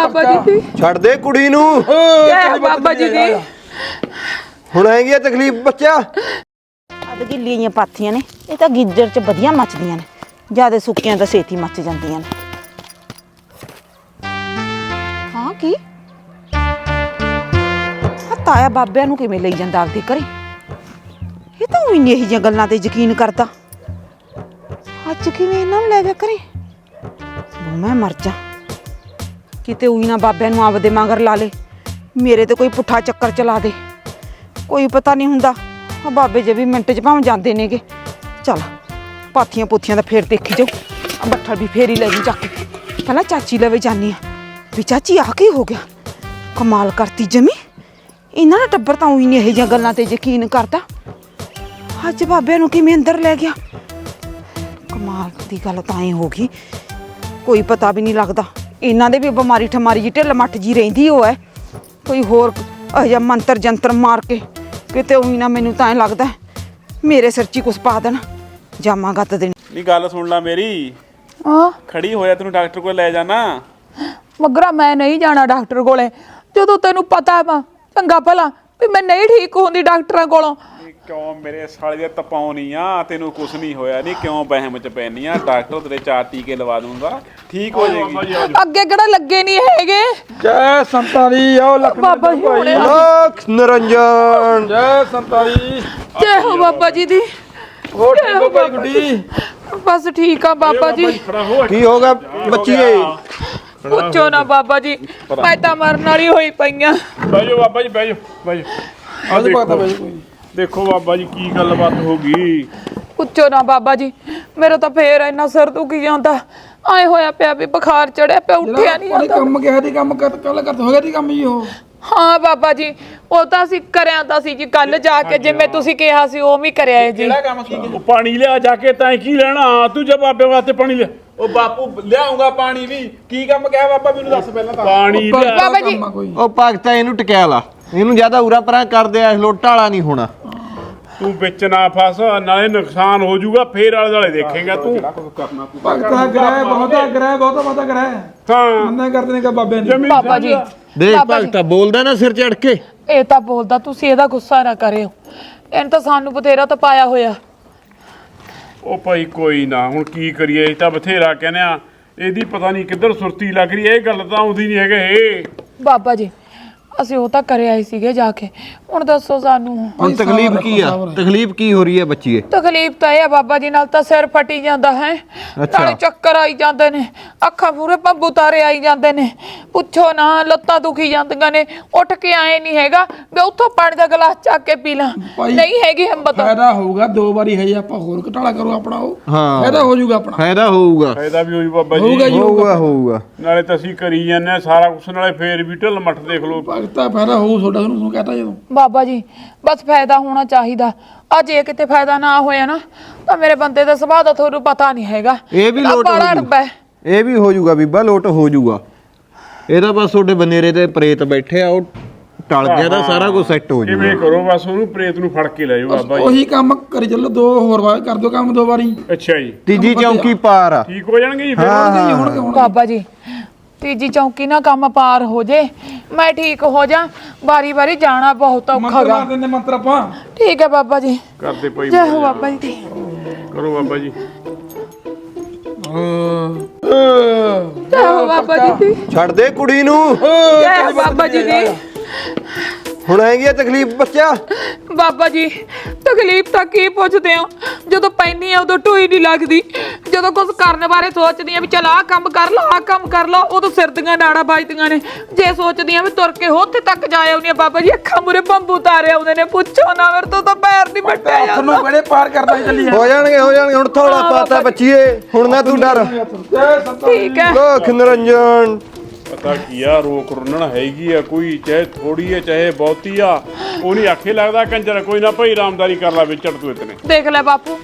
ਬਾਬਾ ਜੀ ਦੀ। ਛੱਡ ਦੇ ਕੁੜੀ ਨੂੰ। ਜੈ ਬਾਬਾ ਜੀ ਦੀ। ਹੁਣ ਆਏਗੀ ਇਹ ਤਕਲੀਫ ਬੱਚਾ? ਅੱਧ ਗਿੱਲੀਆਂ ਜਿਹੀਆਂ ਪਾਥੀਆਂ ਨੇ। ਇਹ ਤਾਂ ਗਿੱਜਰ 'ਚ ਵਧੀਆ ਮੱਚਦੀਆਂ ਨੇ। ਜ਼ਿਆਦਾ ਸੁੱਕੀਆਂ ਤਾਂ ਛੇਤੀ ਮੱਚ ਜਾਂਦੀਆਂ ਨੇ। ਹਾਂ ਕੀ? ਆ ਤਾਇਆ ਬਾਬਿਆਂ ਨੂੰ ਕਿਵੇਂ ਲਈ ਜਾਂਦਾ ਆਪਦੇ ਘਰੇ? ਇਹ ਤਾਂ ਉਹੀ ਨਹੀਂ ਇਹੋ ਜਿਹੀਆਂ ਗੱਲਾਂ ਤੇ ਯਕੀਨ ਕਰਦਾ। ਅੱਜ ਕਿਵੇਂ ਇਹਨਾਂ ਨੂੰ ਲੈ ਗਿਆ ਘਰੇ? ਮੈਂ ਮਰ ਜਾ। ਕਿਤੇ ਉਹੀ ਨਾ ਬਾਬਿਆਂ ਨੂੰ ਆਪਦੇ ਮਗਰ ਲਾ ਲੇ। ਮੇਰੇ ਤੇ ਕੋਈ ਪੁੱਠਾ ਚੱਕਰ ਚਲਾ ਦੇ। ਕੋਈ ਪਤਾ ਨਹੀਂ ਹੁੰਦਾ ਆ ਬਾਬੇ ਜੇ ਵੀ ਮਿੰਟ 'ਚ ਭਾਵੇਂ ਜਾਂਦੇ ਨੇਗੇ। ਚਲ, ਪਾਥੀਆਂ ਪੁੱਥੀਆਂ ਦਾ ਫੇਰ ਦੇਖੀ ਜਾਓ। ਆ ਬੱਠਲ ਵੀ ਫੇਰ ਹੀ ਲੈ ਜੀ ਚੱਕ ਕੇ। ਪਹਿਲਾਂ ਚਾਚੀ ਲਵੇ ਜਾਨੀ ਆ। ਵੀ ਚਾਚੀ ਆ ਕੀ ਹੋ ਗਿਆ? ਕਮਾਲ ਕਰਤੀ ਜਮੀ। ਇਹਨਾਂ ਦਾ ਟੱਬਰ ਤਾਂ ਉਹੀ ਨਹੀਂ ਇਹੋ ਜਿਹੀਆਂ ਗੱਲਾਂ ਤੇ ਯਕੀਨ ਕਰਦਾ ਅੱਜ ਬਾਬਿਆਂ ਨੂੰ ਕਿਵੇਂ ਅੰਦਰ ਲੈ ਗਿਆ? ਕਮਾਲ ਦੀ ਗੱਲ ਤਾਂ ਐ ਹੋ ਗਈ। ਕੋਈ ਪਤਾ ਵੀ ਨਹੀਂ ਲੱਗਦਾ। ਇਹਨਾਂ ਦੇ ਵੀ ਬਿਮਾਰੀ ਠਮਾਰੀ ਜੀ ਢਿੱਲ ਮੱਠ ਜੀ ਰਹਿੰਦੀ ਹੋ। ਐ ਕੋਈ ਹੋਰ ਜਿਹਾ ਮੰਤਰ ਜੰਤਰ ਮਾਰ ਕੇ ਕਿਤੇ ਉਹੀ ਨਾ ਮੈਨੂੰ ਤਾਂ ਐ ਲੱਗਦਾ ਮੇਰੇ ਸਿਰ 'ਚ ਹੀ ਕੁਛ ਪਾ ਦੇਣ ਜਾਮਾ ਗੱਤ ਦੇਣ ਨਹੀਂ ਗੱਲ ਸੁਣ ਲੈ ਮੇਰੀ। ਹਾਂ। ਖੜੀ ਹੋਇਆ ਤੈਨੂੰ ਡਾਕਟਰ ਕੋਲ ਲੈ ਜਾਣਾ। ਮਗਰਾ ਮੈਂ ਨਹੀਂ ਜਾਣਾ ਡਾਕਟਰ ਕੋਲੇ ਜਦੋਂ ਤੈਨੂੰ ਪਤਾ ਵਾ ਚੰਗਾ ਭਲਾ ਵੀ ਮੈਂ ਨਹੀਂ ਠੀਕ ਹੁੰਦੀ ਡਾਕਟਰਾਂ ਕੋਲੋਂ। ਕਿਉਂ ਮੇਰੇ ਸਾਲੇ ਦੇ ਤਪਾਉਣੀ ਆ? ਤੈਨੂੰ ਕੁਛ ਨਹੀਂ ਹੋਇਆ ਨਹੀਂ ਕਿਉਂ ਵਹਿਮ ਚ ਪੈਣੀ ਆ? ਡਾਕਟਰ ਤੇਰੇ ਚਾਰ ਟੀਕੇ ਲਵਾ ਦੂੰਗਾ। ਠੀਕ ਹੋ ਜਾਏਗੀ। ਅੱਗੇ ਕਿਹੜਾ ਲੱਗੇ ਨਹੀਂ ਹੈਗੇ? ਜੈ ਸੰਤਾਲੀ ਆਓ ਲਖਨਊ ਬਾਬਾ ਜੀ ਹੁਣੇ। ਆ। ਲੱਖ ਨਿਰੰਜਨ। ਜੈ ਸੰਤਾਲੀ। ਜੈ ਹੋ ਬਾਬਾ ਜੀ ਦੀ। ਹੋਰ ਠੀਕ ਹੋ ਭਾਈ ਗੁੱਡੀ? ਬਸ ਠੀਕ ਆ ਬਾਬਾ ਜੀ ਖੜਾ ਹੋ। ਕੀ ਹੋਗਾ ਬੱਚੀਏ? ਪੁੱਛੋ ਨਾ ਬਾਬਾ ਜੀ ਮੈਂ ਤਾਂ ਮਰਨ ਵਾਲੀ ਹੋਈ ਪਈਆਂ। ਬਹਿ ਜਾਓ ਬਾਬਾ ਜੀ ਬਹਿ ਜਾਓ ਬਹਿ ਜਾਓ। ਆ ਅੱਜ ਪਤਾ ਦੇਖੋ। ਭਾਈ ਕੋਈ ਦੇਖੋ ਬਾਬਾ ਜੀ ਕੀ ਗੱਲਬਾਤ ਹੋ ਗਈ। ਪੁੱਛੋ ਨਾ ਬਾਬਾ ਜੀ ਮੇਰਾ ਤਾਂ ਫੇਰ ਇੰਨਾ ਸਿਰ ਦੁਖੀ ਜਾਂਦਾ। ਆਏ ਹੋਇਆ ਪਿਆ ਵੀ ਬੁਖਾਰ ਚੜਿਆ ਪਿਆ ਉੱਠਿਆ ਨਹੀਂ ਉਹਨੇ ਜਾਂਦਾ। ਕੰਮ ਕਿਹਾ ਦੀ ਕੰਮ ਕਰ ਕੱਲ ਕਰਤ ਹੋ ਗਿਆ ਦੀ ਕੰਮ ਜੀ ਉਹ? ਹਾਂ ਬਾਬਾ ਜੀ ਉਹ ਤਾਂ ਅਸੀਂ ਕਰਿਆ ਤਾਂ ਸੀ ਜੀ ਕੱਲ ਜਾ ਕੇ ਜਿਵੇਂ ਤੁਸੀਂ ਕਿਹਾ ਸੀ ਉਹ ਵੀ ਕਰਿਆ ਹੈ ਜੀ ਉਹ ਪਾਣੀ ਲਿਆ ਜਾ ਕੇ ਤੈਂ ਕੀ ਲੈਣਾ ਤੂੰ ਜੇ ਬਾਬੇ ਵਾਸਤੇ ਪਾਣੀ ਲਿਆ। ਉਹ ਬਾਪੂ ਲਿਆਉਂਗਾ ਪਾਣੀ ਵੀ। ਕੀ ਕੰਮ ਕਿਹਾ ਬਾਬਾ ਮੈਨੂੰ ਦੱਸ ਪਹਿਲਾਂ ਤਾਂ। ਪਾਣੀ ਲਿਆ। ਬਾਬਾ ਜੀ। ਕੰਮ ਆ ਕੋਈ। ਉਹ ਭਗਤਾ ਇਹਨੂੰ ਟਕਿਆ ਲਾ। ਇਹਨੂੰ ਜ਼ਿਆਦਾ ਉਰਾ ਪਰਾਂ ਕਰਦੇ ਆ ਲੋਟਾ ਵਾਲਾ ਨਹੀਂ ਹੋਣਾ। ਤੂੰ ਵਿੱਚ ਨਾ ਫਸ ਨਾਲੇ ਨੁਕਸਾਨ ਹੋ ਜਾਊਗਾ ਫੇਰ ਆਲੇ ਦੁਆਲੇ ਦੇਖੇਗਾ ਤੂੰ। ਭਗਤਾ ਗ੍ਰਹਿ ਬਹੁਤਾ ਗ੍ਰਹਿ ਬਹੁਤਾ ਬਹੁਤਾ ਗ੍ਰਹਿ। ਤਾਂ ਮੰਨਾ ਕਰਦੇ ਨੇ ਕਿ ਬਾਬੇ ਨੇ। ਜਮੀ ਬਾਬਾ ਜੀ ਦੇਖ ਬਾਬਾ ਜੀ। ਭਗਤਾ ਬੋਲਦਾ ਨਾ ਸਿਰ ਚੜ ਕੇ। ਇਹ ਤਾਂ ਬੋਲਦਾ ਤੁਸੀਂ ਇਹਦਾ ਗੁੱਸਾ ਨਾ ਕਰਿਓ। ਇਹਨੇ ਤਾਂ ਸਾਨੂੰ ਬਥੇਰਾ ਤਾਂ ਪਾਇਆ ਹੋਇਆ। ਉਹ ਭਾਈ ਕੋਈ ਨਾ ਹੁਣ ਕੀ ਕਰੀਏ ਇਹ ਤਾਂ ਬਥੇਰਾ ਕਹਿੰਦੇ ਆ। ਇਹਦੀ ਪਤਾ ਨਹੀਂ ਕਿੱਧਰ ਸੁਰਤੀ ਲੱਗ ਰਹੀ ਹੈ ਇਹ ਗੱਲ ਤਾਂ ਆਉਂਦੀ ਨਹੀਂ ਹੈਗੇ। ਇਹ ਬਾਬਾ ਜੀ ਅਸੀਂ ਉਹ ਤਾਂ ਕਰਿਆ ਹੀ ਸੀਗੇ ਜਾ ਕੇ। ਹੁਣ ਦੱਸੋ ਸਾਨੂੰ। ਹੁਣ ਤਕਲੀਫ ਕੀ ਆ? ਤਕਲੀਫ ਕੀ ਹੋ ਰਹੀ ਹੈ ਬੱਚੀਏ? ਤਕਲੀਫ ਤਾਂ ਇਹ ਆ ਬਾਬਾ ਜੀ ਨਾਲ ਤਾਂ ਸਿਰ ਫਟੀ ਜਾਂਦਾ ਹੈ। ਅੱਛਾ। ਨਾਲੇ ਚੱਕਰ ਆਈ ਜਾਂਦੇ ਨੇ। ਅੱਖਾਂ ਪੂਰੇ ਪੰਬੂ ਤਾਰੇ ਆਈ ਜਾਂਦੇ ਨੇ। ਪੁੱਛੋ ਨਾ ਲੱਤਾਂ ਦੁਖੀ ਜਾਂਦੀਆਂ ਨੇ। ਉੱਠ ਕੇ ਆਏ ਨਹੀਂ ਹੈਗਾ। ਵੀ ਉੱਥੋਂ ਪਾਣੀ ਦਾ ਗਲਾਸ ਚੱਕ ਕੇ ਪੀ ਲਾਂ। ਭਾਈ, ਨਹੀਂ ਹੈਗੀ ਹਿੰਮਤ। ਫਾਇਦਾ ਹੋਊਗਾ ਦੋ ਵਾਰੀ ਹੈ ਜੀ ਆਪਾਂ ਹੋਰ ਘਟਾਲਾ ਕਰੋ ਆਪਣਾ ਉਹ। ਹਾਂ। ਫਾਇਦਾ ਹੋ ਜਾਊਗਾ ਆਪਣਾ। ਫਾਇਦਾ ਹੋਊਗਾ। ਫਾਇਦਾ ਵੀ ਹੋਈ ਬਾਬਾ ਹੋਊਗਾ ਜੀ ਹੋਊਗਾ ਹੋਊਗਾ। ਨਾਲੇ ਤਾਂ ਅਸੀਂ ਕਰੀ ਜਾਂਦੇ ਹਾਂ ਸਾਰਾ ਕੁਛ ਨਾਲੇ ਫੇਰ ਵੀ ਢਿੱਲ ਮੱਠ ਦੇਖ ਲਓ। ਭਗਤਾ ਫਾਇਦਾ ਹੋਊ ਤੁਹਾਡਾ ਤੁਹਾਨੂੰ ਤੁਹਾਨੂੰ ਕਹਤਾ ਜਦੋਂ। ਬਾਬਾ ਜੀ ਬਸ ਫਾਇਦਾ ਹੋਣਾ ਚਾਹੀਦਾ। ਆ ਜੇ ਕਿਤੇ ਫਾਇਦਾ ਨਾ ਹੋਇਆ ਨਾ ਤਾਂ ਮੇਰੇ ਬੰਦੇ ਦਾ ਸੁਭਾਅ ਦਾ ਤੁਹਾਨੂੰ ਪਤਾ ਨਹੀਂ ਹੈਗਾ। ਇਹ ਵੀ ਲੋਟ ਬੜਾ ਹੋ ਡੱਬਾ ਹੈ। ਇਹ ਵੀ ਹੋ ਜੂਗਾ ਬੀਬਾ ਲੋਟ ਹੋ ਜੂਗਾ ਇਹਦਾ ਬਸ ਤੁਹਾਡੇ ਬਨੇਰੇ ਤੇ ਪ੍ਰੇਤ ਬੈਠੇ ਆ ਉਹ ਟਲ ਗਿਆ ਤਾਂ ਸਾਰਾ ਕੁਝ ਸੈੱਟ ਹੋ ਕਿਵੇਂ ਜੂਗਾ ਕਰੋ ਬਸ ਉਹਨੂੰ ਪ੍ਰੇਤ ਨੂੰ ਫੜ ਕੇ ਲੈ ਜਾਓ ਬਾਬਾ ਜੀ। ਉਹੀ ਕੰਮ ਕਰੀ ਚੱਲੋ ਦੋ ਹੋਰ ਵਾਰ ਕਰ ਦਿਓ ਕੰਮ ਦੋ ਵਾਰੀ। ਅੱਛਾ ਜੀ। ਤੀਜੀ ਚੌਂਕੀ ਪਾਰ ਆ। ਠੀਕ ਹੋ ਜਾਣਗੇ ਜੀ ਫਿਰ? ਹਾਂ ਹੁਣ ਹੁਣ ਬਾਬਾ ਜੀ ਤੀਜੀ ਚੌਂਕੀ ਨਾ ਕੰਮ ਪਾਰ ਹੋ ਜੇ ਮੈਂ ਠੀਕ ਹੋ ਜਾ ਵਾਰੀ ਵਾਰੀ ਜਾਣਾ ਬਹੁਤ ਔਖਾ ਮੰਤਰ ਗਾ। ਮਾਰ ਦਿੰਦੇ ਮੰਤਰ ਆਪਾਂ? ਠੀਕ ਹੈ ਬਾਬਾ ਜੀ। ਕਰਦੇ ਭਾਈ ਜੈ ਹੋ ਬਾਬਾ ਜੀ। ਦੀ ਕਰੋ ਬਾਬਾ ਜੀ। ਜੈ ਹੋ ਬਾਬਾ ਜੀ। ਦੀ ਛੱਡ ਦੇ ਕੁੜੀ ਨੂੰ। ਜੈ ਹੋ ਬਾਬਾ ਜੀ ਦੀ। ਹੁਣ ਆਏਗੀ ਇਹ ਤਕਲੀਫ ਬੱਚਾ ਬਾਬਾ ਜੀ ਤਕਲੀਫ ਤਾਂ ਕੀ ਪੁੱਛਦੇ ਹੋ? ਜਦੋਂ ਪੈਣੀ ਆ ਉਦੋਂ ਟੋਈ ਨਹੀਂ ਲੱਗਦੀ। ਜਦੋਂ ਕੁਝ ਕਰਨ ਬਾਰੇ ਸੋਚਦੀ ਆ ਵੀ ਚਲ ਆਹ ਕੰਮ ਕਰ ਲਾ ਆਹ ਕੰਮ ਕਰ ਲਾ ਉਦੋਂ ਸਿਰ ਦੀਆਂ ਨਾੜਾਂ ਵੱਜਦੀਆਂ ਨੇ। ਜੇ ਸੋਚਦੀ ਆ ਵੀ ਤੁਰ ਕੇ ਉੱਥੇ ਤੱਕ ਜਾ ਆਉਣੀ ਆ ਬਾਬਾ ਜੀ ਅੱਖਾਂ ਮੁਰੇ ਬੰਬੂ ਤਾਰੇ ਆਉਂਦੇ ਨੇ ਪੁੱਛੋ ਨਾ ਮੇਰੇ ਤੋਂ ਤਾਂ ਪੈਰ ਨਹੀਂ ਵੱਟਿਆ ਜਾਂਦਾ। ਤੁਹਾਨੂੰ ਕਿਹੜੇ ਪਾਰ ਕਰਦਾ ਹੀ ਚੱਲੀ ਹੋ ਜਾਣਗੇ ਹੋ ਜਾਣਗੇ ਹੁਣ ਥੋੜਾ ਪਾਤਾ ਬੱਚੀਏ ਹੁਣ ਨਾ ਤੂੰ ਡਰ। ਠੀਕ ਹੈ। ਲੱਖ ਨਿਰੰਜਨ। ਪਤਾ ਕੀ ਆ, ਰੋਕ ਰੁੰਨਣ ਹੈਗੀ ਆ ਕੋਈ, ਚਾਹੇ ਥੋੜੀ ਹੈ ਚਾਹੇ ਬਹੁਤੀ ਆ। ਉਹ ਨਹੀਂ ਆਖੇ ਲੱਗਦਾ ਕੰਜਰ, ਕੋਈ ਨਾ ਭਾਈ ਰਾਮਦਾਰੀ ਕਰ ਲਾ ਵਿਚੜ ਤੂੰ ਇਤਨੇ। ਦੇਖ ਲੈ ਬਾਪੂ,